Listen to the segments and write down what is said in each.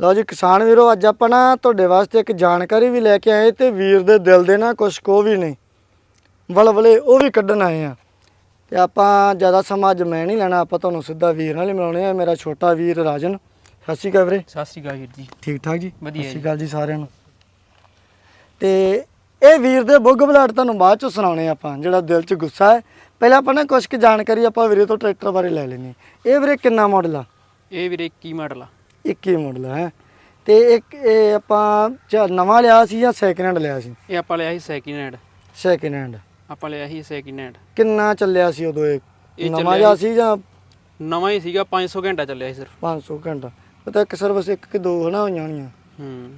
ਲਓ ਜੀ ਕਿਸਾਨ ਵੀਰੋ ਅੱਜ ਆਪਾਂ ਨਾ ਤੁਹਾਡੇ ਵਾਸਤੇ ਇੱਕ ਜਾਣਕਾਰੀ ਵੀ ਲੈ ਕੇ ਆਏ ਤੇ ਵੀਰ ਦੇ ਦਿਲ ਦੇ ਨਾ ਕੁਛ ਕੋ ਵੀ ਨਹੀਂ ਵਲਵਲੇ ਉਹ ਵੀ ਕੱਢਣ ਆਏ ਆ। ਤੇ ਆਪਾਂ ਜ਼ਿਆਦਾ ਸਮਾਂ ਅੱਜ ਮੈਂ ਨਹੀਂ ਲੈਣਾ ਆਪਾਂ ਤੁਹਾਨੂੰ ਸਿੱਧਾ ਵੀਰ ਨਾਲ ਹੀ ਮਿਲਾਉਣੇ ਆ ਮੇਰਾ ਛੋਟਾ ਵੀਰ ਰਾਜਨ। ਸਤਿ ਸ਼੍ਰੀ ਅਕਾਲ ਵੀਰੇ। ਸਤਿ ਸ਼੍ਰੀ ਅਕਾਲ ਵੀਰ ਜੀ। ਠੀਕ ਠਾਕ ਜੀ? ਵਧੀਆ ਸਤਿ ਸ਼੍ਰੀ। ਅਕਾਲ ਜੀ ਸਾਰਿਆਂ ਨੂੰ। ਤੇ ਇਹ ਵੀਰ ਦੇ ਬੁੱਗ ਬਲਾਟ ਤੁਹਾਨੂੰ ਬਾਅਦ ਚ ਸੁਣਾਉਣੇ ਆਪਾਂ ਜਿਹੜਾ ਦਿਲ ਚ ਗੁੱਸਾ ਹੈ। ਪਹਿਲਾਂ ਆਪਾਂ ਨਾ ਕੁਛ ਕੁ ਜਾਣਕਾਰੀ ਆਪਾਂ ਵੀਰੇ ਤੋਂ ਟਰੈਕਟਰ ਬਾਰੇ ਲੈ ਲੈਣੀ ਇਹ ਵੀਰੇ ਕਿੰਨਾ ਮਾਡਲ ਆ? ਇਹ ਵੀਰੇ 21 ਮਾਡਲ ਆ। 21 ਮਾਡਲ ਹੈ। ਤੇ ਇੱਕ ਇਹ ਆਪਾਂ ਜਾਂ ਨਵਾਂ ਲਿਆ ਸੀ ਜਾਂ ਸੈਕਿੰਡ ਹੈਂਡ ਲਿਆ ਸੀ? ਇਹ ਆਪਾਂ ਲਿਆ ਸੀ ਸੈਕਿੰਡ ਹੈਂਡ ਸੈਕਿੰਡ ਹੈਂਡ ਆਪਾਂ ਲਿਆ ਸੀ ਸੈਕਿੰਡ ਹੈਂਡ ਕਿੰਨਾ ਚੱਲਿਆ ਸੀ ਉਦੋਂ ਇਹ? ਇਹ ਨਵਾਂ ਚੱਲਿਆ ਸੀ। ਜਾਂ ਨਵਾਂ ਹੀ ਸੀਗਾ 500 ਘੰਟਾ ਚੱਲਿਆ ਸੀ ਸਿਰਫ। 500 ਘੰਟਾ? ਪਤਾ ਇੱਕ ਸਰਵਿਸ ਇੱਕ ਕਿ ਦੋ ਹਨਾ ਹੋਈਆਂ ਹੋਣੀਆਂ। ਹੂੰ।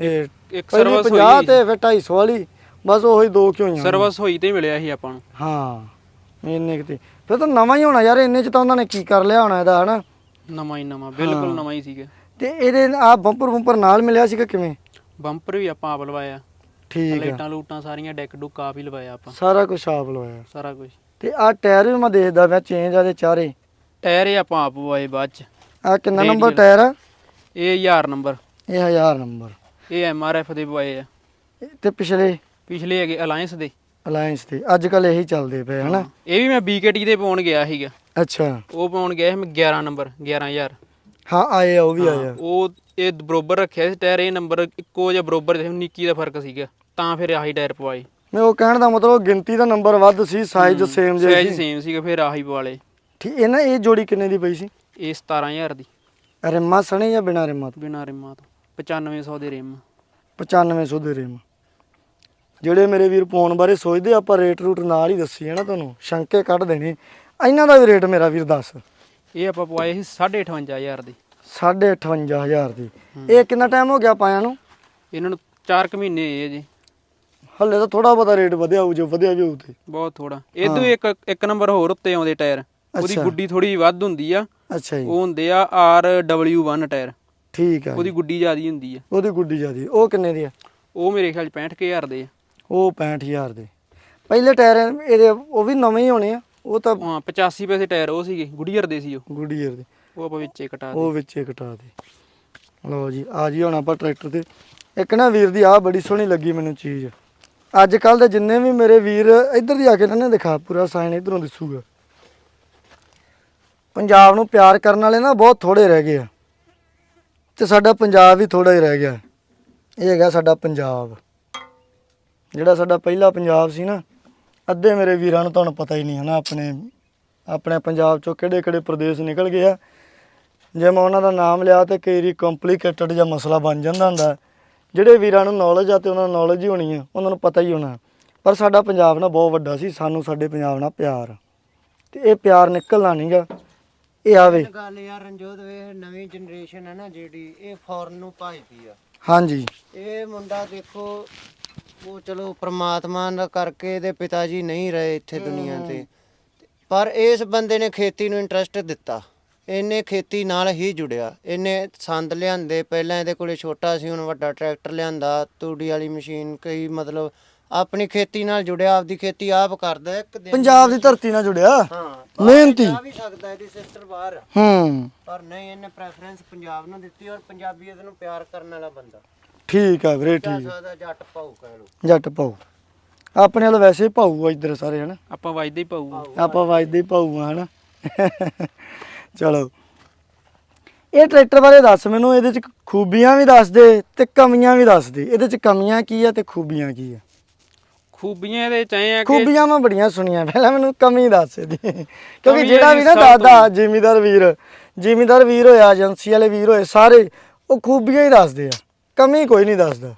ਇਹ ਇੱਕ ਪਹਿਲੀ ਸਰਵਿਸ 50 ਹੋਈ। ਤੇ ਫਿਰ 250 ਵਾਲੀ ਬਸ ਉਹੀ ਦੋ ਕਿ ਹੋਈਆਂ ਸਰਵਿਸ ਹੋਈ ਤੇ ਮਿਲਿਆ ਸੀ ਆਪਾਂ ਨੂੰ। ਹਾਂ ਇੰਨੇ ਕਿਤੇ ਫਿਰ ਤਾਂ ਨਵਾਂ ਹੀ ਹੋਣਾ ਯਾਰ ਇੰਨੇ ਚ ਤਾਂ ਉਹਨਾਂ ਨੇ ਕੀ ਕਰ ਲਿਆ ਹੋਣਾ ਇਹਦਾ ਹਨਾ? ਨਵਾਂ ਹੀ ਨਵਾਂ ਬਿਲਕੁਲ ਨਵਾਂ ਹੀ ਸੀਗਾ। ਤੇ ਇਹਦੇ ਆ ਬੰਪਰ ਬੰਪਰ ਨਾਲ ਮਿਲਿਆ ਸੀਗਾ ਕਿਵੇਂ? ਬੰਪਰ ਵੀ ਆਪਾਂ ਆਪ ਲਵਾਇਆ। ਠੀਕ ਆ ਲਾਈਟਾਂ ਲੂਟਾਂ ਸਾਰੀਆਂ ਡੈਕ ਡੁੱਕ ਆਪ ਹੀ ਲਵਾਇਆ ਆਪਾਂ। ਸਾਰਾ ਕੁਝ ਆਪ ਲਵਾਇਆ। ਸਾਰਾ ਕੁਝ ਤੇ ਆ ਟਾਇਰ ਵੀ ਮੈਂ ਦੇਖਦਾ ਮੈਂ ਚੇਂਜ ਆ ਦੇ ਚਾਰੇ। ਟਾਇਰ ਇਹ ਆਪਾਂ ਆਪ ਪਵਾਏ ਬਾਅਦ ਚ। ਆ ਕਿੰਨਾ Radial। ਨੰਬਰ ਟਾਇਰ ਆ? ਇਹ 1000 ਨੰਬਰ ਇਹ 1000 ਨੰਬਰ ਇਹ ਐਮਆਰਐਫ ਦੇ ਪਵਾਏ ਆ। ਤੇ ਪਿਛਲੇ? ਪਿਛਲੇ ਹੈਗੇ ਅਲਾਈਅੰਸ ਦੇ। ਅਲਾਈਅੰਸ ਤੇ ਅੱਜ ਕੱਲ ਇਹੀ ਚੱਲਦੇ ਪਏ ਹਨਾ? ਇਹ ਵੀ ਮੈਂ ਬੀਕੇਟੀ ਦੇ ਪਾਉਣ ਗਿਆ ਸੀਗਾ। ਅੱਛਾ। ਉਹ ਪਾਉਣ ਗਿਆ ਸੀ ਮੈਂ 11 ਨੰਬਰ 11000 ਹਾਂ ਆਏ ਆ ਉਹ ਵੀ ਆਏ ਆ। ਉਹ ਇਹ ਬਰੋਬਰ ਰੱਖਿਆ ਸੀ ਟਾਇਰ ਇਹ ਨੰਬਰ ਇੱਕੋ ਜਿਹਾ ਬਰੋਬਰ ਸੀ ਨਿੱਕੀ ਦਾ ਫ਼ਰਕ ਸੀਗਾ ਤਾਂ ਫਿਰ ਆਹੀ ਟਾਇਰ ਪਵਾਏ। ਮੈਂ ਉਹ ਕਹਿਣ ਦਾ ਮਤਲਬ ਗਿਣਤੀ ਦਾ ਨੰਬਰ ਵੱਧ ਸੀ ਸਾਈਜ਼ ਸੇਮ ਜਿਹਾ ਸਾਈਜ਼ ਸੀ। ਸੇਮ ਸੀਗਾ ਫਿਰ ਆਹੀ ਪਵਾਲੇ ਠੀਕ ਇਹ ਨਾ ਇਹ ਜੋੜੀ ਕਿੰਨੇ ਦੀ ਪਈ ਸੀ? ਇਹ 17000 ਦੀ। ਰਿਮਾ ਸਣੇ ਜਾਂ ਬਿਨਾ ਰਿਮਾ ਤੋਂ? ਬਿਨਾ ਰਿਮਾਂ ਤੋਂ 9500 ਦੇ ਰਿਮ। 9500 ਦੇ ਰਿਮ। ਜਿਹੜੇ ਮੇਰੇ ਵੀਰ ਪਾਉਣ ਬਾਰੇ ਸੋਚਦੇ ਆ, ਆਪਾਂ ਰੇਟ ਰੂਟ ਨਾਲ ਹੀ ਦੱਸੀ ਹੈ ਨਾ ਤੁਹਾਨੂੰ ਸ਼ੰਕੇ ਕੱਢ ਦੇਣੇ। ਇਹਨਾਂ ਦਾ ਵੀ ਰੇਟ ਮੇਰਾ ਵੀਰ ਦੱਸ। ਇਹ ਆਪਾਂ ਪਵਾਏ ਸੀ 58500 ਦੀ। 58500 ਦੀ। ਇਹ ਕਿੰਨਾ ਟਾਈਮ ਹੋ ਗਿਆ ਪਾਇਆ ਨੂੰ? ਇਹਨਾਂ ਨੂੰ 4 ਕੁ ਮਹੀਨੇ ਇਹ ਜੀ। ਹੱਲੇ ਤਾਂ ਥੋੜਾ ਬਹੁਤਾ ਰੇਟ ਵਧਿਆ ਹੋਊ ਜੋ ਵਧਿਆ ਵੀ ਹੋਊ ਤੇ। ਬਹੁਤ ਥੋੜਾ ਇਹ ਤੋਂ ਇੱਕ ਇੱਕ ਨੰਬਰ ਹੋਰ ਉੱਤੇ ਆਉਂਦੇ ਟਾਇਰ ਉਹਦੀ। ਗੁੱਡੀ ਥੋੜੀ ਵੱਧ ਹੁੰਦੀ ਆ। ਅੱਛਾ ਜੀ। ਉਹ ਹੁੰਦੇ ਆ RW1 ਟਾਇਰ ਠੀਕ ਆ ਉਹਦੀ ਗੁੱਡੀ ਜ਼ਿਆਦੀ ਹੁੰਦੀ ਆ। ਉਹਦੀ ਗੁੱਡੀ ਜਿਆਦੀ। ਉਹ ਕਿੰਨੇ ਦੀ ਆ? ਉਹ ਮੇਰੇ ਖਿਆਲ 'ਚ 65000 ਦੇ ਆ। ਉਹ 65000 ਦੇ। ਪਹਿਲੇ ਟਾਇਰ ਇਹਦੇ ਉਹ ਵੀ ਨਵੇਂ ਹੀ ਹੋਣੇ ਆ। ਉਹ ਤਾਂ ਹਾਂ 85 ਪੈਸੇ ਟਾਇਰ ਉਹ ਸੀਗੇ ਗੁੱਡੀਅਰ ਦੇ ਸੀ ਉਹ। ਗੁੱਡੀਅਰ ਦੇ। ਉਹ ਆਪਾਂ ਵਿੱਚੇ ਕਟਾ ਉਹ ਵਿੱਚੇ ਕਟਾ ਦੇ। ਲਓ ਜੀ ਆ ਜੀ ਹੁਣ ਆਪਾਂ ਟਰੈਕਟਰ ਤੇ। ਇੱਕ ਨਾ ਵੀਰ ਦੀ ਆ ਬੜੀ ਸੋਹਣੀ ਲੱਗੀ ਮੈਨੂੰ ਚੀਜ਼। ਅੱਜ ਕੱਲ ਦੇ ਜਿੰਨੇ ਵੀ ਮੇਰੇ ਵੀਰ ਇੱਧਰ ਦੀ ਆ ਕੇ ਨਾ ਦਿਖਾ ਪੂਰਾ ਸਾਈਨ ਇਧਰੋਂ ਦਿਸੂਗਾ ਪੰਜਾਬ ਨੂੰ ਪਿਆਰ ਕਰਨ ਵਾਲੇ ਨਾ ਬਹੁਤ ਥੋੜੇ ਰਹਿ ਗਏ ਆ। ਤੇ ਸਾਡਾ ਪੰਜਾਬ ਵੀ ਥੋੜਾ ਹੀ ਰਹਿ ਗਿਆ। ਇਹ ਹੈਗਾ ਸਾਡਾ ਪੰਜਾਬ। ਜਿਹੜਾ ਸਾਡਾ ਪਹਿਲਾ ਪੰਜਾਬ ਸੀ ਨਾ ਅੱਧੇ ਮੇਰੇ ਵੀਰਾਂ ਨੂੰ ਤੁਹਾਨੂੰ ਪਤਾ ਹੀ ਨਹੀਂ ਹੈ ਨਾ ਆਪਣੇ ਆਪਣੇ ਪੰਜਾਬ ਚੋਂ ਕਿਹੜੇ ਕਿਹੜੇ ਪ੍ਰਦੇਸ਼ ਨਿਕਲ ਗਏ ਆ। ਜੇ ਮੈਂ ਉਹਨਾਂ ਦਾ ਨਾਮ ਲਿਆ ਤੇ ਕਈ ਵਾਰੀ ਕੰਪਲਿਕੇਟਡ ਜਿਹਾ ਮਸਲਾ ਬਣ ਜਾਂਦਾ ਹੁੰਦਾ। ਜਿਹੜੇ ਵੀਰਾਂ ਨੂੰ ਨੌਲੇਜ ਆ ਤੇ ਉਹਨਾਂ ਨੂੰ ਨੌਲੇਜ ਹੀ ਹੋਣੀ ਆ ਉਹਨਾਂ ਨੂੰ ਪਤਾ ਹੀ ਹੋਣਾ। ਪਰ ਸਾਡਾ ਪੰਜਾਬ ਨਾ ਬਹੁਤ ਵੱਡਾ ਸੀ ਸਾਨੂੰ ਸਾਡੇ ਪੰਜਾਬ ਨਾਲ ਪਿਆਰ। ਤੇ ਇਹ ਪਿਆਰ ਨਿਕਲਣਾ ਨਹੀਂਗਾ ਇਹ ਆਵੇ। ਗੱਲ ਯਾਰ ਰਣਜੋਤ ਵੇ ਨਵੀਂ ਜਨਰੇਸ਼ਨ ਹੈ ਨਾ ਜਿਹੜੀ ਇਹ ਫੋਰਨ ਨੂੰ ਭਜਦੀ ਆ। ਹਾਂਜੀ। ਇਹ ਮੁੰਡਾ ਦੇਖੋ ਉਹ ਚਲੋ ਪ੍ਰਮਾਤਮਾ ਦਾ ਕਰਕੇ ਇਹਦੇ ਪਿਤਾ ਜੀ ਨਹੀਂ ਰਹੇ ਇੱਥੇ ਦੁਨੀਆ ਤੇ। ਪਰ ਇਸ ਬੰਦੇ ਨੇ ਖੇਤੀ ਨੂੰ ਇੰਟਰਸਟ ਦਿੱਤਾ। ਇਹਨੇ ਖੇਤੀ ਨਾਲ ਹੀ ਜੁੜਿਆ। ਇਹਨੇ ਸੰਦ ਲਿਆਂਦੇ। ਪਹਿਲਾਂ ਇਹਦੇ ਕੋਲੇ ਛੋਟਾ ਸੀ ਹੁਣ ਵੱਡਾ ਟਰੈਕਟਰ ਲਿਆਂਦਾ। ਤੂੜੀ ਵਾਲੀ ਮਸ਼ੀਨ ਕਈ ਮਤਲਬ ਆਪਣੀ ਖੇਤੀ ਨਾਲ ਜੁੜਿਆ। ਆਪਦੀ ਖੇਤੀ ਆਪ ਕਰਦਾ ਇੱਕ ਦਿਨ ਪੰਜਾਬ ਦੀ ਧਰਤੀ ਨਾਲ ਜੁੜਿਆ? ਹਾਂ ਮਿਹਨਤੀ। ਜਾ ਵੀ ਸਕਦਾ ਇਹਦੀ ਸਿਸਟਰ ਬਾਹਰ ਆ। ਹੂੰ। ਪਰ ਨਹੀਂ ਇਹਨੇ ਪ੍ਰੈਫਰੈਂਸ ਪੰਜਾਬ ਨੂੰ ਦਿੱਤੀ ਔਰ ਪੰਜਾਬੀਅਤ ਨੂੰ ਪਿਆਰ ਕਰਨ ਵਾਲਾ ਬੰਦਾ। ਠੀਕ ਆ ਵੀਰੇ ਠੀਕ। ਸਕਦਾ ਜੱਟ ਭਾਊ ਕਹਿ ਲੋ ਜੱਟ ਪਾਉ ਆਪਣੇ ਵੱਲ ਵੈਸੇ ਭਾਊ ਆ ਇੱਧਰ ਸਾਰੇ ਹਨਾ? ਆਪਾਂ ਵੱਜਦੇ ਹੀ ਪਾਊ ਆਪਾਂ ਵੱਜਦੇ ਭਾਊ ਆ ਹਨਾ? ਚਲੋ। ਇਹ ਟਰੈਕਟਰ ਬਾਰੇ ਦੱਸ ਮੈਨੂੰ ਇਹਦੇ ਚ ਖੂਬੀਆਂ ਵੀ ਦੱਸ ਦੇ ਤੇ ਕਮੀਆਂ ਵੀ ਦੱਸ ਦੇ ਇਹਦੇ ਚ ਕਮੀਆਂ ਕੀ ਆ ਤੇ ਖੂਬੀਆਂ ਕੀ ਆ? ਖੂਬੀਆਂ ਇਹਦੇ ਚ ਐਂ ਆ ਕਿ ਖੂਬੀਆਂ ਮੈਂ ਬੜੀਆਂ ਸੁਣੀਆਂ ਪਹਿਲਾਂ ਮੈਨੂੰ ਕਮੀ ਦੱਸ ਇਹਦੀ। ਕਿਉਂਕਿ ਕਮੀ ਜਿਹੜਾ ਵੀ ਇਹਦੀ ਨਾ ਤੋਂ ਦਾਦਾ ਜ਼ਿਮੀਦਾਰ ਵੀਰ ਜ਼ਿਮੀਦਾਰ ਵੀਰ ਹੋਇਆ ਏਜੰਸੀ ਵਾਲੇ ਵੀਰ ਹੋਏ ਸਾਰੇ ਉਹ ਖੂਬੀਆਂ ਹੀ ਦੱਸਦੇ ਆ। ਕਮੀ ਕੋਈ ਨਹੀਂ ਦੱਸਦਾ।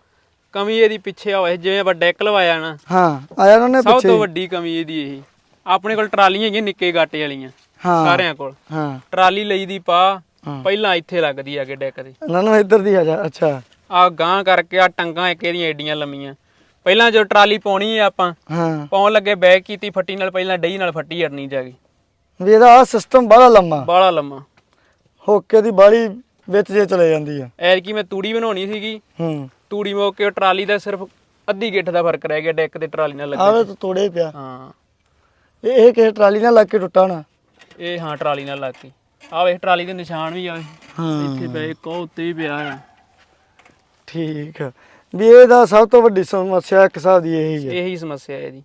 ਕਮੀ ਇਹਦੀ ਪਿੱਛੇ ਹੋਏ ਜਿਵੇਂ ਆਪਾਂ ਡੈਕ ਲਵਾਇਆ ਨਾ। ਹਾਂ ਆਇਆ ਉਹਨਾਂ ਨੇ ਸਭ ਪਿੱਛੇ ਤੋਂ ਵੱਡੀ ਕਮੀ ਇਹਦੀ ਇਹ ਆਪਣੇ ਕੋਲ ਟਰਾਲੀਆਂ ਹੈਗੀਆਂ ਨਿੱਕੇ ਗਾਟੇ ਵਾਲੀਆਂ ਹਾਂ ਸਾਰਿਆਂ ਕੋਲ। ਹਾਂ। ਟਰਾਲੀ ਲਈ ਦੀ ਪਾ। ਪਹਿਲਾਂ ਇੱਥੇ ਲੱਗਦੀ ਆ ਕੇ ਡੈਕ ਤੇ ਉਹਨਾਂ ਨੂੰ ਇੱਧਰ ਦੀ ਆ ਜਾ ਅੱਛਾ। ਆ ਗਾਂ ਕਰਕੇ ਆ ਟੰਗਾਂ ਇੱਕ ਇਹਦੀਆਂ ਏਡੀਆਂ ਲੰਮੀਆਂ। ਪਹਿਲਾਂ ਜੋ ਟਰਾਲੀ ਪਾਉਣੀ ਆ ਆਪਾਂ ਹਾਂ। ਪਾਉਣ ਲੱਗੇ ਬੈਕ ਕੀਤੀ ਫੱਟੀ ਨਾਲ ਪਹਿਲਾਂ ਡਈ ਨਾਲ ਫੱਟੀ ਅੜਨੀ ਜਾ ਗਈ ਵੀ ਇਹਦਾ ਆ ਸਿਸਟਮ ਬੜਾ ਲੰਮਾ। ਬਾਹਲਾ ਲੰਮਾ। ਹੋਕੇ ਦੀ ਬਾੜੀ ਵਿੱਚ ਜੇ ਚਲੇ ਜਾਂਦੀ ਆ। ਐਰ ਕੀ ਮੈਂ ਤੂੜੀ ਬਣਾਉਣੀ ਸੀਗੀ। ਹੂੰ। ਤੂੜੀ ਮੋਕ ਕੇ ਟਰਾਲੀ ਦਾ ਸਿਰਫ ਅੱਧੀ ਗਿੱਠ ਦਾ ਫ਼ਰਕ ਰਹਿ ਗਿਆ ਡੈਕ ਤੇ ਟਰਾਲੀ ਨਾਲ ਲੱਗੇ। ਆਵੇ ਤਾਂ ਤੋੜੇ ਪਿਆ। ਹਾਂ। ਇਹ ਇਹ ਕਿਸੇ ਟਰਾਲੀ ਨਾਲ ਲੱਗ ਕੇ ਟੁੱਟਾ ਨਾ ਇਹ ਹਾਂ ਟਰਾਲੀ ਨਾਲ ਲੱਗ ਕੇ। ਆ ਵੇਖ ਟਰਾਲੀ ਦੇ ਨਿਸ਼ਾਨ ਵੀ ਆ ਹਾਂ। ਇੱਥੇ ਪਏ ਉਹ ਉੱਤੇ ਵੀ ਪਿਆ ਆ ਠੀਕ ਆ। ਵੀ ਇਹਦਾ ਸਭ ਤੋਂ ਵੱਡੀ ਸਮੱਸਿਆ ਇੱਕ ਹਿਸਾਬ ਦੀ ਇਹੀ ਹੈ ਇਹੀ ਸਮੱਸਿਆ ਹੈ ਇਹਦੀ।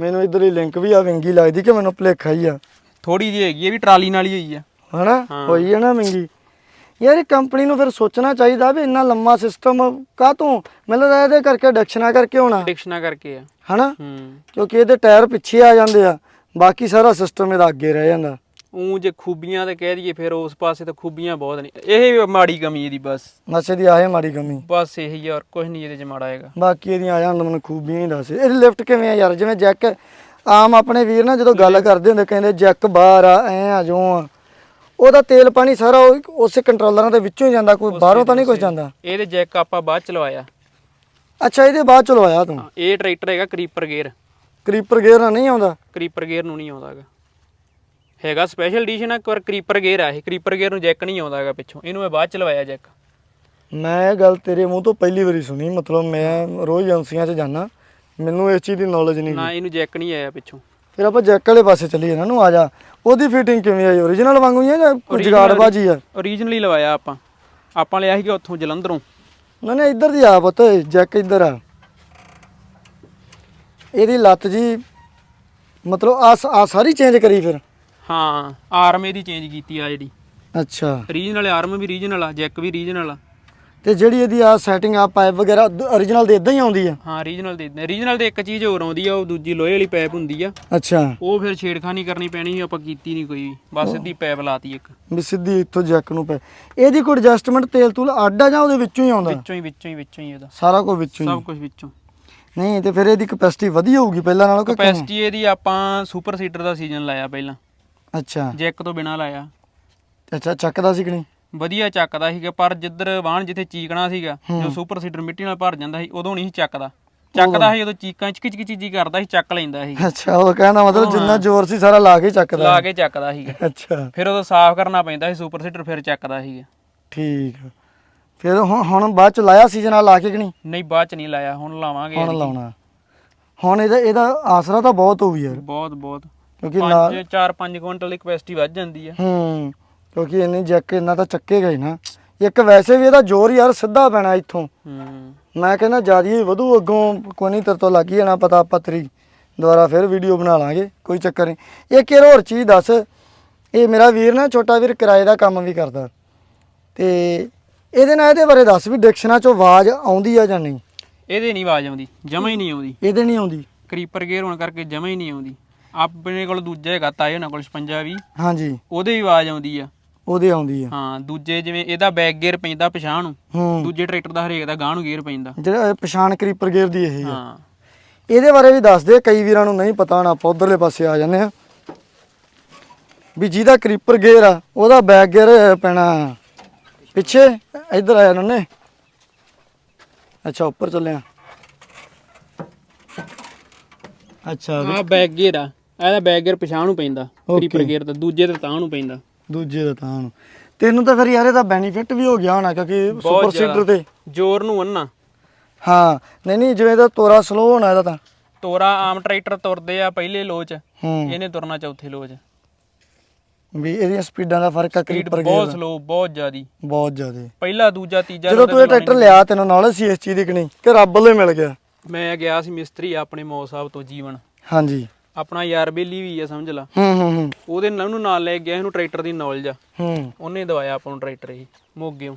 ਮੈਨੂੰ ਇਧਰ ਹੀ ਲਿੰਕ ਵੀ ਆ ਵਿੰਗੀ ਲੱਗਦੀ ਕਿ ਮੈਨੂੰ ਭੁਲੇਖਾ ਹੀ ਆ। ਥੋੜੀ ਜਿਹੀ ਹੈਗੀ ਇਹ ਵੀ ਟਰਾਲੀ ਨਾਲ ਹੀ ਹੋਈ ਆ। ਹਨਾ? ਹਾਂ। ਹੋਈ ਹੈ ਨਾ ਵਿੰਗੀ? ਯਾਰ ਇਹ ਕੰਪਨੀ ਨੂੰ ਫਿਰ ਸੋਚਣਾ ਚਾਹੀਦਾ ਵੀ ਇੰਨਾ ਲੰਮਾ ਸਿਸਟਮ ਕਾਹਤੋਂ? ਮੈਨੂੰ ਲੱਗਦਾ ਇਹਦੇ ਕਰਕੇ ਡਿਕਸ਼ਨਾਂ ਕਰਕੇ ਹੋਣਾ। ਡਿਕਸ਼ਨਾਂ ਕਰਕੇ ਆ। ਹਨਾ? ਹੂੰ। ਕਿਉਂਕਿ ਇਹਦੇ ਟਾਇਰ ਪਿੱਛੇ ਆ ਜਾਂਦੇ ਆ ਬਾਕੀ ਸਾਰਾ ਸਿਸਟਮ ਇਹਦਾ ਅੱਗੇ ਰਹਿ ਜਾਂਦਾ। ਉਹ ਜੇ ਖੂਬੀਆਂ ਤੇ ਕਹਿ ਦਈਏ ਫਿਰ ਉਸ ਪਾਸੇ ਤਾਂ ਖੂਬੀਆਂ ਬਹੁਤ ਨੇ। ਇਹ ਮਾੜੀ ਕਮੀ ਇਹਦੀ ਬਸ। ਨਸ਼ੇ ਦੀ ਆਹੇ ਮਾੜੀ ਕਮੀ। ਬਸ ਇਹੀ ਔਰ ਕੁਝ ਨਹੀਂ ਇਹਦੇ ਚ ਮਾੜਾ ਹੈਗਾ। ਬਾਕੀ ਇਹਦੀਆਂ ਆ ਜਾਣ ਮੈਨੂੰ ਖੂਬੀਆਂ ਹੀ ਦੱਸ। ਇਹਦੀ ਲਿਫਟ ਕਿਵੇਂ ਆ ਯਾਰ? ਜਿਵੇਂ ਜੈਕ ਆਮ ਆਪਣੇ ਵੀਰ ਨਾ ਜਦੋਂ ਗੱਲ ਕਰਦੇ ਹੁੰਦੇ ਕਹਿੰਦੇ ਜੈਕ ਬਾਹਰ ਆ ਐ ਆ ਜੋ ਆ। ਉਹਦਾ ਤੇਲ ਪਾਣੀ ਸਾਰਾ ਉਹ- ਉਸੇ ਕੰਟਰੋਲਰਾਂ ਦੇ ਵਿੱਚੋਂ ਹੀ ਜਾਂਦਾ ਕੋਈ ਬਾਹਰੋਂ ਤਾਂ ਨਹੀਂ ਕੁਝ ਜਾਂਦਾ? ਇਹਦੇ ਜੈਕ ਆਪਾਂ ਬਾਅਦ ਚ ਲਵਾਇਆ। ਅੱਛਾ ਇਹਦੇ ਬਾਅਦ ਚਲੋ ਆਇਆ ਤੂੰ? ਹਾਂ, ਇਹ ਟਰੈਕਟਰ ਹੈਗਾ ਕਰੀਪਰ ਗੇਅਰ ਕਰੀਪਰ ਗੇਅਰ ਨਾਲ ਨਹੀਂ ਆਉਂਦਾ? ਕਰੀਪਰ ਗੇਅਰ ਨੂੰ ਨਹੀਂ ਆਉਂਦਾ ਹੈਗਾ ਹੈਗਾ ਸਪੈਸ਼ਲ ਐਡੀਸ਼ਨ ਆ ਪਰ ਕਰੀਪਰ ਗੇਅਰ ਆ ਇਹ। ਕਰੀਪਰ ਗੇਅਰ ਨੂੰ ਜੈਕ ਨਹੀਂ ਆਉਂਦਾ ਹੈਗਾ ਪਿੱਛੋਂ। ਇਹਨੂੰ ਮੈਂ ਬਾਅਦ ਚ ਲਵਾਇਆ ਜੈਕ। ਮੈਂ ਇਹ ਗੱਲ ਤੇਰੇ ਮੂੰਹ ਤੋਂ ਪਹਿਲੀ ਵਾਰੀ ਸੁਣੀ ਮਤਲਬ ਮੈਂ ਰੋਜ਼ ਏਜੰਸੀਆਂ 'ਚ ਜਾਣਾ ਮੈਨੂੰ ਇਸ ਚੀਜ਼ ਦੀ ਨੌਲੇਜ ਨਹੀਂ ਨਾ ਇਹਨੂੰ ਜੈਕ ਨਹੀਂ ਆਇਆ ਪਿੱਛੋਂ। ਫਿਰ ਆਪਾਂ ਜੈਕ ਵਾਲੇ ਪਾਸੇ ਚੱਲੀਏ ਇਹਨਾਂ ਨੂੰ ਆ ਜਾ। ਉਹਦੀ ਫਿਟਿੰਗ ਕਿਵੇਂ ਆਈ ਓਰੀਜਨਲ ਵਾਂਗੂ ਹੀ ਆ ਜਾਂ ਕੋਈ ਜਗਾੜਬਾਜੀ ਆ? ਓਰੀਜਨਲੀ ਲਵਾਇਆ ਆਪਾਂ। ਆਪਾਂ ਲਿਆ ਸੀਗਾ ਉੱਥੋਂ ਜਲੰਧਰੋਂ। ਨਾ ਨਾ ਇੱਧਰ ਦੀ ਆ ਪੁੱਤ ਜੈਕ ਇੱਧਰ ਆ। ਇਹਦੀ ਲੱਤ ਜੀ ਮਤਲਬ ਆ ਆ ਸਾਰੀ ਚੇਂਜ ਕਰੀ ਫਿਰ। ਹਾਂ ਆਰਮ ਇਹਦੀ ਚੇਂਜ ਕੀਤੀ ਆ ਜਿਹੜੀ। ਅੱਛਾ। ਰੀਜਨਲ ਆਰਮ ਵੀ ਰੀਜਨਲ ਆ ਜੈਕ ਵੀ ਰੀਜਨਲ ਆ। ਤੇ ਜਿਹੜੀ ਇਹਦੀ ਆ ਸੈਟਿੰਗ ਆ ਪਾਈਪ ਵਗੈਰਾ ਓਰੀਜਨਲ ਦੇ ਇਦਾਂ ਹੀ ਆਉਂਦੀ ਆ? ਹਾਂ ਰੀਜਨਲ ਦੇ ਰੀਜਨਲ ਦੇ ਇੱਕ ਚੀਜ਼ ਹੋਰ ਆਉਂਦੀ ਆ ਉਹ ਦੂਜੀ ਲੋਹੇ ਵਾਲੀ ਪਾਈਪ ਹੁੰਦੀ ਆ। ਅੱਛਾ। ਉਹ ਫਿਰ ਛੇੜਖਾਨੀ ਕਰਨੀ ਪੈਣੀ ਆਪਾਂ ਕੀਤੀ ਨਹੀਂ ਕੋਈ। ਬਸ ਸਿੱਧੀ ਪਾਈਪ ਲਾਤੀ ਇੱਕ। ਵੀ ਸਿੱਧੀ ਇੱਥੋਂ ਜੈਕ ਨੂੰ ਪੈ ਇਹਦੀ ਕੋਈ ਐਡਜਸਟਮੈਂਟ ਤੇਲ ਤੂਲ ਅੱਡ ਆ ਜਾਂ ਉਹਦੇ ਵਿੱਚੋਂ ਹੀ ਆਉਂਦਾ? ਵਿੱਚੋਂ ਹੀ ਵਿੱਚੋਂ ਹੀ ਵਿੱਚੋਂ ਹੀ ਇਹਦਾ। ਸਾਰਾ ਕੁਝ ਵਿੱਚੋਂ ਹੀ। ਸਭ ਕੁਝ ਵਿੱਚੋਂ। ਨਹੀਂ ਤੇ ਫਿਰ ਇਹਦੀ ਕਪੈਸਿਟੀ ਵਧੀ ਹੋਊਗੀ ਪਹਿਲਾਂ ਨਾਲੋਂ ਕਿ ਕਿਵੇਂ? ਕਪੈਸਿਟੀ ਇਹਦੀ ਆਪਾਂ ਸੁਪਰ ਸੀਡਰ ਦਾ ਸੀਜ਼ਨ ਲਾਇਆ ਪਹਿਲਾਂ। ਅੱਛਾ। ਜੈਕ ਤੋਂ ਬਿਨਾ ਲਾਇਆ। ਅੱਛਾ ਚੱਕਦਾ ਸੀ ਕਿ ਨਹੀਂ? ਵਧੀਆ ਚੱਕਦਾ ਸੀਗਾ ਪਰ ਜਿੱਧਰ ਵਾਹਣ ਜਿੱਥੇ ਚੀਕਣਾ ਸੀਗਾ ਜੋ ਸੁਪਰ ਸੀਡਰ ਮਿੱਟੀ ਨਾਲ ਭਰ ਜਾਂਦਾ ਸੀ ਉਦੋਂ ਨਹੀਂ ਸੀ ਚੱਕਦਾ। ਚੱਕਦਾ ਸੀ ਉਦੋਂ ਚੀਕਾਂ ਚਿਕ ਚਿਕ ਚੀਜੀ ਕਰਦਾ ਸੀ ਚੱਕ ਲੈਂਦਾ ਸੀ। ਅੱਛਾ ਉਹ ਕਹਿੰਦਾ ਮਤਲਬ ਜਿੰਨਾ ਜ਼ੋਰ ਸੀ ਸਾਰਾ ਲਾ ਕੇ ਚੱਕਦਾ। ਲਾ ਕੇ ਚੱਕਦਾ ਸੀਗਾ। ਅੱਛਾ। ਫਿਰ ਉਦੋਂ ਸਾਫ਼ ਕਰਨਾ ਪੈਂਦਾ ਸੀ ਸੁਪਰ ਸੀਡਰ ਫਿਰ ਚੱਕਦਾ ਸੀਗਾ। ਠੀਕ ਆ। ਫਿਰ ਹੁਣ ਹੁਣ ਬਾਅਦ ਚ ਲਾਇਆ ਸੀਜ਼ਨ ਨਾਲ ਲਾ ਕੇ ਕਿ ਨਹੀਂ? ਨਹੀਂ ਬਾਅਦ ਚ ਨਹੀਂ ਲਾਇਆ ਹੁਣ ਲਾਵਾਂਗੇ ਹੁਣ ਲਾਉਣਾ। ਹੁਣ ਇਹਦਾ ਇਹਦਾ ਆਸਰਾ ਤਾਂ ਬਹੁਤ ਹੋਊ ਯਾਰ। ਬਹੁਤ ਬਹੁਤ। ਕਿਉਂਕਿ ਨਾ 5 4 5 ਕੁਇੰਟਲ ਦੀ ਕਪੈਸਿਟੀ ਵੱਧ ਜਾਂਦੀ ਆ। ਹੂੰ। ਕਿਉਂਕਿ ਇੰਨੀ ਜੈਕ ਇੰਨਾ ਤਾਂ ਚੱਕੇਗਾ ਹੀ ਨਾ। ਇੱਕ ਵੈਸੇ ਵੀ ਇਹਦਾ ਜ਼ੋਰ ਯਾਰ ਸਿੱਧਾ ਪੈਣਾ ਇੱਥੋਂ। ਹੂੰ। ਮੈਂ ਕਹਿੰਦਾ ਜਿਆਦੀ ਵਧੂ ਅੱਗੋਂ ਕੋਈ ਨਹੀਂ ਤੇਰੇ ਤੋਂ ਲੱਗ ਹੀ ਜਾਣਾ ਪਤਾ ਆਪਾਂ ਤੇਰੀ ਦੁਬਾਰਾ ਫਿਰ ਵੀਡੀਓ ਬਣਾ ਲਾਂਗੇ ਕੋਈ ਚੱਕਰ ਨਹੀਂ। ਇੱਕ ਇਹ ਹੋਰ ਚੀਜ਼ ਦੱਸ ਇਹ ਮੇਰਾ ਵੀਰ ਨਾ ਛੋਟਾ ਵੀਰ ਕਿਰਾਏ ਦਾ ਕੰਮ ਵੀ ਕਰਦਾ। ਤੇ ਇਹਦੇ ਨਾਲ ਇਹਦੇ ਬਾਰੇ ਦੱਸ ਵੀ ਡਿਕਸ਼ਨਾਂ ਚੋਂ ਆਵਾਜ਼ ਆਉਂਦੀ ਆ ਜਾਂ ਨਹੀਂ? ਇਹਦੇ ਨਹੀਂ ਆਵਾਜ਼ ਆਉਂਦੀ ਜਮਾ ਹੀ ਨਹੀਂ ਆਉਂਦੀ। ਇਹਦੇ ਨਹੀਂ ਆਉਂਦੀ। ਕਰੀਪਰ ਗੇਅਰ ਹੋਣ ਕਰਕੇ ਜਮਾ ਹੀ ਨਹੀਂ ਆਉਂਦੀ। ਆਪਣੇ ਕੋਲ ਦੂਜਾ ਹੈਗਾ ਤਾਏ ਉਹਨਾਂ ਕੋਲ 56 ਵੀ ਹਾਂਜੀ। ਉਹਦੇ ਵੀ ਆਵਾਜ਼ ਆਉਂਦੀ ਆ। ਉਹਦੇ ਆਉਂਦੀ ਆ। ਹਾਂ ਦੂਜੇ ਜਿਵੇਂ ਇਹਦਾ ਬੈਕ ਗੇਅਰ ਪੈਂਦਾ ਪਛਾਣ ਨੂੰ ਹੂੰ। ਦੂਜੇ ਟਰੈਕਟਰ ਦਾ ਹਰੇਕ ਦਾ ਗਾਂਹ ਨੂੰ ਗੇਅਰ ਪੈਂਦਾ। ਜਿਹੜਾ ਇਹ ਪਛਾਣ ਕਰੀਪਰ ਗੇਅਰ ਦੀ ਇਹ ਆ। ਹਾਂ। ਇਹਦੇ ਬਾਰੇ ਵੀ ਦੱਸ ਦੇ ਕਈ ਵੀਰਾਂ ਨੂੰ ਨਹੀਂ ਪਤਾ ਹੁਣ ਆਪਾਂ ਉਧਰਲੇ ਪਾਸੇ ਆ ਜਾਂਦੇ ਆ ਵੀ ਜਿਹਦਾ ਕਰੀਪਰ ਗੇਅਰ ਆ ਉਹਦਾ ਬੈਕ ਗੇਅਰ ਪੈਣਾ ਪਿੱਛੇ ਇੱਧਰ ਆਇਆ ਨੰਨੇ। ਅੱਛਾ ਉੱਪਰ ਚੱਲਿਆ ਅੱਛਾ ਆ ਬੈਕ ਗੇਅਰ ਆ ਇਹਦਾ ਬੈਕ ਗੇਅਰ ਪਛਾਣ ਨੂੰ ਪੈਂਦਾ ਕਰੀਪਰ ਗੇਅਰ ਦਾ ਦੂਜੇ ਤੇ ਤਾਂ ਨੂੰ ਪੈਂਦਾ। ਦੂਜੇ ਦਾ ਤਾਂ ਹੁਣ। ਤੈਨੂੰ ਤਾਂ ਫਿਰ ਯਾਰ ਇਹਦਾ ਬੈਨੀਫਿਟ ਵੀ ਹੋ ਗਿਆ ਹੋਣਾ ਕਿਉਂਕਿ ਸੁਪਰ ਸੀਡਰ ਤੇ। ਜ਼ੋਰ ਨੂੰ ਅੰਨਾ। ਹਾਂ ਨਹੀਂ ਨਹੀਂ ਜਿਵੇਂ ਇਹਦਾ ਤੋਰਾ ਸਲੋ ਹੋਣਾ ਇਹਦਾ ਤਾਂ। ਤੋਰਾ ਆਮ ਟਰੈਕਟਰ ਤੁਰਦੇ ਆ ਪਹਿਲੇ ਲੋਚ ਇਹਨੇ ਤੁਰਨਾ ਚੌਥੇ ਲੋਚ ਵੀ ਇਹਦੀਆਂ ਸਪੀਡਾਂ ਦਾ ਫ਼ਰਕ ਆ ਕਰੀਪਰ ਬਹੁਤ ਗੇਅਰ ਸਲੋ ਬਹੁਤ ਜ਼ਿਆਦੀ। ਬਹੁਤ ਜ਼ਿਆਦਾ। ਪਹਿਲਾ ਦੂਜਾ ਤੀਜਾ ਜਦੋਂ ਤੂੰ ਇਹ ਟਰੈਕਟਰ ਲਿਆ ਤੈਨੂੰ ਨੌਲੇਜ ਸੀ ਇਸ ਚੀਜ਼ ਦੀ ਕਿ ਨਹੀਂ ਕਿ ਰੱਬ ਵੱਲੋਂ ਮਿਲ ਗਿਆ। ਮੈਂ ਗਿਆ ਸੀ ਮਿਸਤਰੀ ਆਪਣੇ ਮੌ ਸਾਹਿਬ ਤੋਂ ਜੀਵਨ। ਹਾਂਜੀ। ਆਪਣਾ ਯਾਰ ਬੇਲੀ ਵੀ ਆ ਸਮਝ ਲਾ। ਹੂੰ ਹੂੰ ਹੂੰ। ਉਹਦੇ ਨਾਲ ਉਹਨੂੰ ਨਾਲ ਲੈ ਗਿਆ ਇਹਨੂੰ ਟਰੈਕਟਰ ਦੀ ਨੌਲੇਜ ਆ। ਹੂੰ। ਉਹਨੇ ਦਵਾਇਆ ਆਪਾਂ ਨੂੰ ਟਰੈਕਟਰ ਇਹ ਮੋਗਿਓ।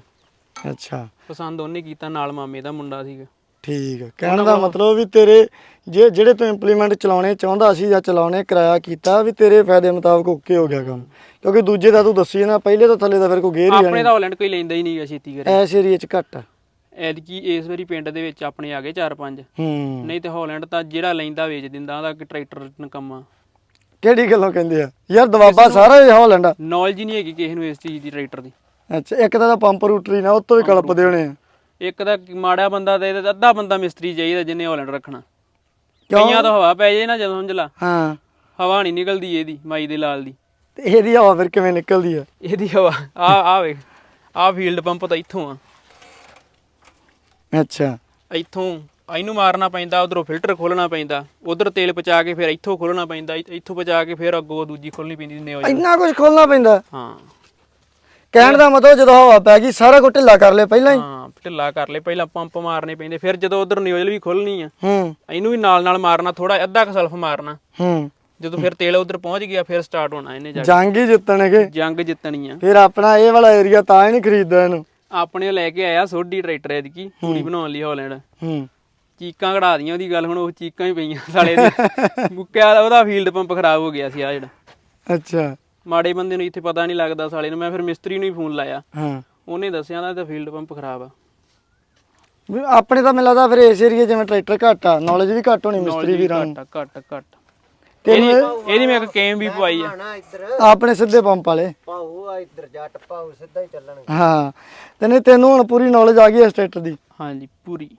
ਅੱਛਾ। ਪਸੰਦ ਉਹਨੇ ਕੀਤਾ ਨਾਲ ਮਾਮੇ ਦਾ ਮੁੰਡਾ ਸੀਗਾ। ਠੀਕ ਹੈ ਕਹਿਣ ਦਾ ਮਤਲਬ ਵੀ ਤੇਰੇ ਜੇ ਜਿਹੜੇ ਤੂੰ ਇੰਪਲੀਮੈਂਟ ਚਲਾਉਣੇ ਚਾਹੁੰਦਾ ਸੀ ਜਾਂ ਚਲਾਉਣੇ ਕਿਰਾਇਆ ਕੀਤਾ ਵੀ ਤੇਰੇ ਫਾਇਦੇ ਮੁਤਾਬਕ ਓਕੇ ਹੋ ਗਿਆ ਕੰਮ। ਕਿਉਂਕਿ ਦੂਜੇ ਦਾ ਤੂੰ ਦੱਸੀ ਨਾ ਪਹਿਲੇ ਤਾਂ ਥੱਲੇ ਦਾ ਫਿਰ ਕੋਈ ਗੇਰ ਹੀ ਆਪਣੇ ਤਾਂ ਹਾਲੈਂਡ ਕੋਈ ਲੈਂਦਾ ਹੀ ਨਹੀਂ ਗਾ ਛੇਤੀ ਕਰੇ। ਐਸ ਏਰੀਏ 'ਚ ਘੱਟ। ਐਤਕੀ ਇਸ ਵਾਰੀ ਪਿੰਡ ਦੇ ਵਿੱਚ ਆਪਣੇ ਆ ਗਏ 4-5 ਹੂੰ। ਨਹੀਂ ਤੇ ਹਾਲੈਂਡ ਤਾਂ ਜਿਹੜਾ ਲੈਂਦਾ ਵੇਚ ਦਿੰਦਾ ਉਹਦਾ ਕਿ ਟਰੈਕਟਰ ਨਕਮਾ। ਕਿਹੜੀ ਗੱਲੋਂ ਕਹਿੰਦੇ ਆ? ਯਾਰ ਦਵਾਬਾ ਸਾਰਾ ਹੀ ਹਾਲੈਂਡ ਆ। ਨੌਲੇਜ ਹੀ ਨਹੀਂ ਹੈਗੀ ਕਿਸੇ ਨੂੰ ਇਸ ਚੀਜ਼ ਦੀ ਟਰੈਕਟਰ ਦੀ। ਅੱਛਾ ਇੱਕ ਤਾਂ ਪੰਪ ਰੂਟਰੀ ਨਾ ਉਹ ਤੋਂ ਵੀ ਕਲਪਦੇ ਹੋਣੇ ਆ। ਇੱਕ ਤਾਂ ਮਾੜਾ ਬੰਦਾ ਤੇ ਇਹਦਾ ਅੱਧਾ ਬੰਦਾ ਮਿਸਤਰੀ ਚਾਹੀਦਾ ਜਿਹਨੇ ਹਾਲੈਂਡ ਰੱਖਣਾ। ਕਿਉਂ? ਕਈਆਂ ਤਾਂ ਹਵਾ ਪੈ ਜੇ ਨਾ ਜਦੋਂ ਸਮਝ ਲਾ। ਹਾਂ। ਹਵਾ ਨਹੀਂ ਨਿਕਲਦੀ ਇਹਦੀ ਮਾਈ ਦੇ ਲਾਲ ਦੀ। ਤੇ ਇਹਦੀ ਹਵਾ ਫਿਰ ਕਿਵੇਂ ਨਿਕਲਦੀ ਆ? ਇਹਦੀ ਹਵਾ। ਆ ਆ ਵੇਖ ਆ ਫੀਲਡ ਪੰਪ ਤਾਂ ਇੱਥੋਂ ਆ। ਅੱਛਾ। ਇੱਥੋਂ ਇਹਨੂੰ ਮਾਰਨਾ ਪੈਂਦਾ ਉਧਰੋਂ ਫਿਲਟਰ ਖੋਲਣਾ ਪੈਂਦਾ ਉਧਰ ਤੇਲ ਪਚਾ ਕੇ ਫਿਰ ਇੱਥੋਂ ਖੋਲਣਾ ਪੈਂਦਾ ਇ- ਇੱਥੋਂ ਪਚਾ ਕੇ ਫਿਰ ਅੱਗੋਂ ਦੂਜੀ ਖੋਲਣੀ ਪੈਂਦੀ ਨੇ ਇੰਨਾ ਕੁਝ ਖੋਲਣਾ ਪੈਂਦਾ? ਹਾਂ। ਕਹਿਣ ਦਾ ਮਤਲਬ ਜਦੋਂ ਹਵਾ ਪੈ ਗਈ ਸਾਰਾ ਕੁਝ ਢਿੱਲਾ ਕਰ ਲਿਆ ਪਹਿਲਾਂ ਹੀ। ਹਾਂ ਢਿੱਲਾ ਕਰ ਲਏ ਪਹਿਲਾਂ ਪੰਪ ਮਾਰਨੇ ਪੈਂਦੇ ਫਿਰ ਜਦੋਂ ਉਧਰ ਨਿਊਜ਼ਲ ਵੀ ਖੁੱਲਣੀ ਆ ਹੂੰ। ਇਹਨੂੰ ਵੀ ਨਾਲ ਨਾਲ ਮਾਰਨਾ ਥੋੜਾ ਅੱਧਾ ਕ ਸਲਫ ਮਾਰਨਾ। ਹੂੰ। ਜਦੋਂ ਫਿਰ ਤੇਲ ਉਧਰ ਪਹੁੰਚ ਗਿਆ ਫਿਰ ਸਟਾਰਟ ਹੋਣਾ ਇਹਨੇ ਜਾ ਕੇ। ਜੰਗ ਹੀ ਜਿੱਤਣਗੇ। ਜੰਗ ਜਿੱਤਣੀ ਆ। ਫਿਰ ਆਪਣਾ ਇਹ ਵਾਲਾ ਏਰੀਆ ਤਾਂ ਹੀ ਨਹੀਂ ਖਰੀਦਦਾ ਇਹਨੂੰ। ਆਪਣੇ ਲੈ ਕੇ ਆਇਆ ਸੋਢੀ ਟਰੈਕਟਰ ਐਤਕੀ ਪੂਰੀ ਬਣਾਉਣ ਲਈ ਹਾਲੈਂਡ। ਹੂੰ। ਚੀਕਾਂ ਕਢਾ ਦੀਆਂ ਉਹਦੀ ਗੱਲ ਹੁਣ ਉਹ ਚੀਕਾਂ ਹੀ ਪਈਆਂ ਸਾਲੇ ਦੇ ਮੁੱਕਿਆ ਉਹਦਾ ਫੀਲਡ ਪੰਪ ਖਰਾਬ ਹੋ ਗਿਆ ਸੀ ਆ ਜਿਹੜਾ। ਅੱਛਾ। ਮਾੜੇ ਬੰਦੇ ਨੂੰ ਇੱਥੇ ਪਤਾ ਨਹੀਂ ਲੱਗਦਾ ਸਾਲੇ ਨੂੰ ਮੈਂ ਫਿਰ ਮਿਸਤਰੀ ਨੂੰ ਹੀ ਫੋਨ ਲਾਇਆ। ਹਾਂ। ਉਹਨੇ ਦੱਸਿਆ ਨਾ ਤਾਂ ਫੀਲਡ ਪੰਪ ਖਰਾਬ ਆ। ਵੀ ਆਪਣੇ ਤਾਂ ਮੈਨੂੰ ਲੱਗਦਾ ਫਿਰ ਇਸ ਏਰੀਆ ਜਿਵੇਂ ਟਰੈਕਟਰ ਘੱਟ ਆ ਨੌਲੇਜ ਵੀ ਘੱਟ ਹੋਣੀ ਮਿਸਤਰੀ ਵੀਰਾਂ ਨੂੰ। ਘੱਟ ਘੱਟ ਘੱਟ ਇਹਦੀ ਮੈਂ ਇੱਕ ਕੇਮ ਵੀ ਪਵਾਈ ਆ। ਆਪਣੇ ਸਿੱਧੇ ਪੰਪ ਵਾਲੇ। ਪਾਉ ਆ ਇੱਧਰ ਜੱਟ ਪਾਉ ਸਿੱਧਾ ਹੀ ਚੱਲਣਗੇ। ਹਾਂ। ਤੇ ਨਹੀਂ ਤੈਨੂੰ ਹੁਣ ਪੂਰੀ ਨੌਲੇਜ ਆ ਗਈ ਇਸ ਟਰੈਕਟਰ ਦੀ। ਹਾਂਜੀ ਪੂਰੀ।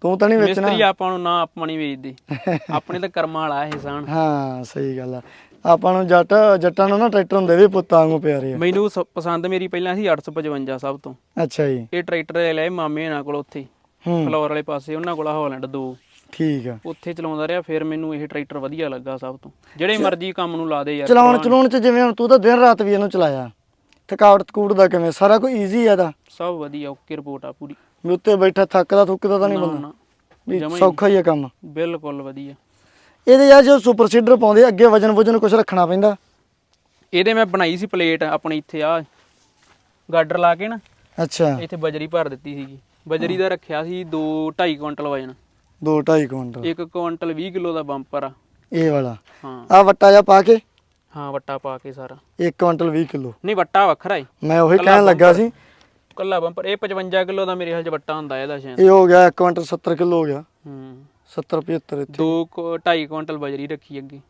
ਤੂੰ ਤਾਂ ਨਹੀਂ ਵੇਚਣਾ। ਮਿਸਤਰੀ ਆਪਾਂ ਨੂੰ ਨਾ ਆਪਾਂ ਨਹੀਂ ਵੇਚਦੇ। ਆਪਣੇ ਤਾਂ ਕਰਮਾਂ ਵਾਲਾ ਇਹ ਸਾਨ। ਹਾਂ ਸਹੀ ਗੱਲ ਆ। ਆਪਾਂ ਨੂੰ ਜੱਟ ਜੱਟਾਂ ਨੂੰ ਨਾ ਟਰੈਕਟਰ ਹੁੰਦੇ ਵੀ ਪੁੱਤਾਂ ਵਾਂਗੂ ਪਿਆਰੇ ਆ। ਮੈਨੂੰ ਪਸੰਦ ਮੇਰੀ ਪਹਿਲਾਂ ਸੀ 855 ਸਭ ਤੋਂ। ਅੱਛਾ ਜੀ। ਇਹ ਟਰੈਕਟਰ ਲੈ ਲਿਆ ਮਾਮੇ ਇਹਨਾਂ ਕੋਲ ਉੱਥੇ। ਫਲੋਰ ਵਾਲੇ ਪਾਸੇ ਉਹਨਾਂ ਕੋਲ ਹਾਲੈਂਡ ਦੋ। ਠੀਕ ਆ। ਉੱਥੇ ਚਲਾਉਂਦਾ ਰਿਹਾ ਫਿਰ ਮੈਨੂੰ ਇਹ ਟਰੈਕਟਰ ਵਧੀਆ ਲੱਗਾ ਸਭ ਤੋਂ। ਜਿਹੜੇ ਮਰਜ਼ੀ ਕੰਮ ਨੂੰ ਲਾ ਦੇ ਯਾਰ। ਚਲਾਉਣ ਚਲਾਉਣ ਚ ਜਿਵੇਂ ਹੁਣ ਤੂੰ ਤਾਂ ਦਿਨ ਰਾਤ ਵੀ ਇਹਨੂੰ ਚਲਾਇਆ। ਥਕਾਵਟ ਥਕੂਟ ਦਾ ਕਿਵੇਂ? ਸਾਰਾ ਕੁਝ ਈਜ਼ੀ ਆ ਇਹਦਾ? ਸਭ ਵਧੀਆ ਓਕੇ ਰਿਪੋਰਟ ਆ ਪੂਰੀ। ਵੀ ਉੱਤੇ ਬੈਠਾ ਥੱਕਦਾ ਥੁੱਕਦਾ ਤਾਂ ਨਹੀਂ ਬੰਦਾ? ਵੀ ਸੌਖਾ ਹੀ ਆ ਕੰਮ। ਬਿਲਕੁਲ ਵਧੀਆ। ਇਹਦੇ ਯਾਰ ਜੋ ਸੁਪਰ ਸੀਡਰ ਪਾਉਂਦੇ ਅੱਗੇ ਵਜਨ ਵਜਨ ਕੁਝ ਰੱਖਣਾ ਪੈਂਦਾ। ਇਹਦੇ ਮੈਂ ਬਣਾਈ ਸੀ ਪਲੇਟ ਆਪਣੇ ਇੱਥੇ ਆ ਗਾਡਰ ਲਾ ਕੇ ਨਾ ਅੱਛਾ। ਇੱਥੇ ਬਜਰੀ ਭਰ ਦਿੱਤੀ ਸੀਗੀ। ਬਜਰੀ ਦਾ ਰੱਖਿਆ ਸੀ 2 2.5 ਕੁਇੰਟਲ ਵਜਨ। 2 2.5 ਕੁਇੰਟਲ। 1 ਕੁਇੰਟਲ 20 ਕਿਲੋ ਦਾ ਬੰਪਰ ਆ। ਇਹ ਵਾਲਾ। ਹਾਂ। ਆ ਵੱਟਾ ਜਾ ਪਾ ਕੇ। ਹਾਂ ਵੱਟਾ ਪਾ ਕੇ ਸਾਰਾ। 1 ਕੁਇੰਟਲ 20 ਕਿਲੋ। ਨਹੀਂ ਵੱਟਾ ਵੱਖਰਾ ਏ। ਮੈਂ ਉਹੀ ਕਹਿਣ ਲੱਗਾ ਸੀ। ਕੱਲਾ ਬੰਪਰ ਇਹ 55 ਕਿਲੋ ਦਾ ਮੇਰੇ ਹਾਲ ਚ ਵੱਟਾ ਹੁੰਦਾ ਇਹਦਾ ਸ਼ਾਇਦ। ਇਹ ਹੋ ਗਿਆ 1 ਕੁਇੰਟਲ 70 ਕਿਲੋ ਹੋ ਗਿਆ। ਹੂੰ। 70 75 ਇੱਥੇ। 2 2.5 ਕੁਇੰਟਲ ਬਜਰੀ ਰੱਖੀ ਅੱਗੇ।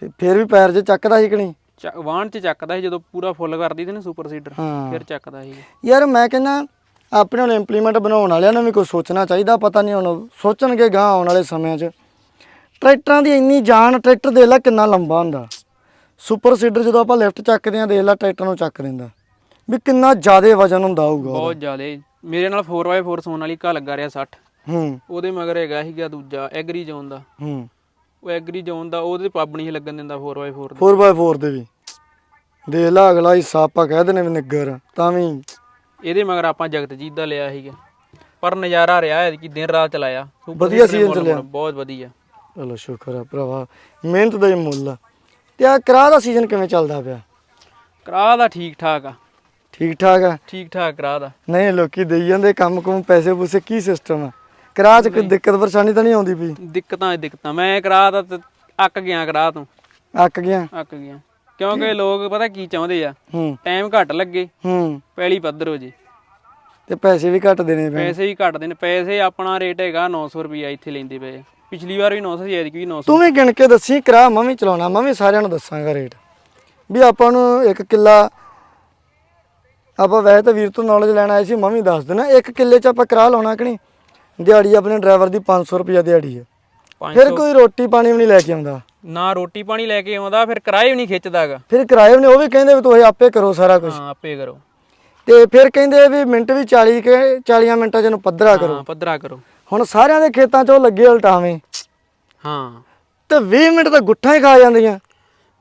ਫਿਰ- ਵੀ ਪੈਰ 'ਚ ਚੱਕਦਾ ਸੀ ਕਿ ਨਹੀਂ? ਵਾਹਣ ਚ ਚੱਕਦਾ ਸੀ ਜਦੋਂ ਪੂਰਾ ਫੁੱਲ ਕਰਦੀ ਸੀ ਨਾ ਸੁਪਰ ਸੀਡਰ ਫਿਰ ਚੱਕਦਾ ਸੀ। ਯਾਰ ਮੈਂ ਕਹਿੰਦਾ ਆਪਣੇ ਹੁਣ ਇੰਪਲੀਮੈਂਟ ਬਣਾਉਣ ਵਾਲਿਆਂ ਨੂੰ ਵੀ ਕੁਝ ਸੋਚਣਾ ਚਾਹੀਦਾ ਪਤਾ ਨਹੀਂ ਹੁਣ ਸੋਚਣਗੇ ਗਾਂ ਆਉਣ ਵਾਲੇ ਸਮਿਆਂ 'ਚ। ਟਰੈਕਟਰਾਂ ਦੀ ਇੰਨੀ ਜਾਨ ਟਰੈਕਟਰ ਦੇਖ ਲੈ ਕਿੰਨਾ ਲੰਬਾ ਹੁੰਦਾ। ਸੁਪਰ ਸੀਡਰ ਜਦੋਂ ਆਪਾਂ ਲਿਫਟ ਚੱਕਦੇ ਆਂ ਦੇਖ ਲੈ ਟਰੈਕਟਰ ਨੂੰ ਚੱਕ ਦਿੰਦਾ। ਵੀ ਕਿੰਨਾ ਜ਼ਿਆਦਾ ਵਜਨ ਹੁੰਦਾ ਹੋਊਗਾ ਉਹਦਾ। ਬਹੁਤ ਜ਼ਿਆਦੇ। ਮੇਰੇ ਨਾਲ 4x4 ਸੋਨ ਵਾਲੀ ਕਾ ਲੱਗਾ ਰਿਹਾ 60 ਹੂੰ। ਉਹਦੇ ਮਗਰ ਹੈਗਾ ਸੀਗਾ ਦੂਜਾ ਐਗਰੀ ਜ਼ੋਨ ਦਾ। ਹੂੰ। ਉਹ ਐਗਰੀ ਜ਼ੋਨ ਦਾ ਉਹਦੇ ਪੱਬ ਨਹੀਂ ਲੱਗਣ ਦਿੰਦਾ 4x4 ਦੇ। 4x4 ਦੇ ਵੀ। ਦੇਖ ਲਾ ਅਗਲਾ ਹਿੱਸਾ ਆਪਾਂ ਕਹਿ ਵੀ ਨਿੱਗਰ ਆ, ਤਾਂ ਵੀ। ਇਹਦੇ ਮਗਰ ਆਪਾਂ ਜਗਤਜੀਤ ਦਾ ਲਿਆ ਸੀਗਾ। ਪਰ ਨਜ਼ਾਰਾ ਰਿਹਾ ਹੈ ਕਿ ਦਿਨ ਰਾਤ ਚਲਾਇਆ। Super ਵਧੀਆ Seater ਨੇ season ਮੁੱਲ ਚੱਲਿਆ। ਮੋੜਿਆ, ਬਹੁਤ ਵਧੀਆ। ਚਲੋ ਸ਼ੁਕਰ ਆ ਭਰਾਵਾ ਮਿਹਨਤ ਦਾ ਹੀ ਮੁੱਲ ਆ। ਤੇ ਆ ਕਰਾ ਦਾ ਸੀਜ਼ਨ ਕਿਵੇਂ ਚੱਲਦਾ ਪਿਆ? ਕਰਾ ਦਾ ਠੀਕ ਠਾਕ ਆ। ਠੀਕ ਠਾਕ ਆ? ਠੀਕ ਠਾਕ ਕਰਾ ਦਾ। ਨਹੀਂ ਲੋਕੀ ਦੇਈ ਜਾਂਦੇ ਕੰਮ ਕੁਮ ਪੈਸੇ ਪੂਸੇ ਕੀ ਸਿਸਟਮ ਆ? ਕਰਾ ਚ ਕੋਈ ਦਿੱਕਤ ਪਰੇਸ਼ਾਨੀ ਤਾਂ ਨਹੀਂ ਆਉਂਦੀ ਪਈ? ਦਿੱਕਤਾਂ ਹੀ ਦਿੱਕਤਾਂ। ਮੈਂ ਕਰਾ ਦਾ ਤੇ ਅੱਕ ਗਿਆ ਕਰਾ ਤੋਂ। ਅੱਕ ਗਿਆ? ਅੱਕ ਗਿਆ। ਕਿਉਂਕਿ ਲੋਕ ਪਤਾ ਕੀ ਚਾਹੁੰਦੇ ਆ? ਹੂੰ। ਟਾਈਮ ਘੱਟ ਲੱਗੇ। ਹੂੰ। ਪੈਲੀ ਪੱਧਰ ਹੋ ਜੇ। ਤੇ ਪੈਸੇ ਵੀ ਘੱਟ ਦੇਣੇ ਪੈਸੇ ਹੀ ਘੱਟ ਦੇ ਨੇ ਪੈਸੇ ਆਪਣਾ ਰੇਟ ਹੈਗਾ 900 ਰੁਪਿਆ ਇੱਥੇ ਲੈਂਦੇ ਪਏ। ਪਿਛਲੀ ਵਾਰ ਵੀ 900 ਸੀ ਐਤਕੀ ਵੀ 900 ਤੂੰ ਵੀ ਗਿਣ ਕੇ ਦੱਸੀ ਕਰਾ ਮੈਂ ਵੀ ਚਲਾਉਣਾ ਮੈਂ ਵੀ ਸਾਰਿਆਂ ਨੂੰ ਦੱਸਾਂਗਾ ਰੇਟ ਵੀ ਆਪਾਂ ਨੂੰ ਇੱਕ ਕਿੱਲਾ ਆਪਾਂ ਵੈਸੇ ਤਾਂ ਵੀਰ ਤੋਂ ਨੌਲੇਜ ਲੈਣ ਆਏ ਸੀ ਮੈਂ ਵੀ ਦੱਸ ਦੇਣਾ ਇੱਕ ਕਿੱਲੇ 'ਚ ਆਪਾਂ ਕਰਾ ਲਾਉਣਾ ਕਿ ਨਹੀਂ? ਦਿਹਾੜੀ ਆਪਣੇ ਡਰਾਈਵਰ ਦੀ 500 ਰੁਪਿਆ ਦਿਹਾੜੀ ਹੈ। ਫਿਰ 500 ਕੋਈ ਰੋਟੀ ਪਾਣੀ ਵੀ ਨਹੀਂ ਲੈ ਕੇ ਆਉਂਦਾ। ਨਾ ਰੋਟੀ ਪਾਣੀ ਲੈ ਕੇ ਆਉਂਦਾ ਫਿਰ ਕਿਰਾਏ ਵੀ ਨਹੀਂ ਖਿੱਚਦਾਗਾ ਫਿਰ ਕਿਰਾਏ ਵੀ ਨਹੀਂ ਉਹ ਵੀ ਕਹਿੰਦੇ ਵੀ ਤੁਸੀਂ ਆਪੇ ਕਰੋ ਸਾਰਾ ਕੁਝ ਹਾਂ ਆਪੇ ਕਰੋ। ਤੇ ਫਿਰ ਕਹਿੰਦੇ ਵੀ ਮਿੰਟ ਵੀ 40 ਕੇ 40 ਮਿੰਟਾਂ 'ਚ ਇਹਨੂੰ ਪੱਧਰਾ ਕਰੋ। ਹਾਂ ਪੱਧਰਾ ਕਰੋ। ਹੁਣ ਸਾਰਿਆਂ ਦੇ ਖੇਤਾਂ 'ਚ ਉਹ ਲੱਗੇ ਉਲਟਾਵੇਂ। ਹਾਂ। ਤੇ 20 ਮਿੰਟ ਤਾਂ ਗੁੱਠਾਂ ਹੀ ਖਾ ਜਾਂਦੀਆਂ।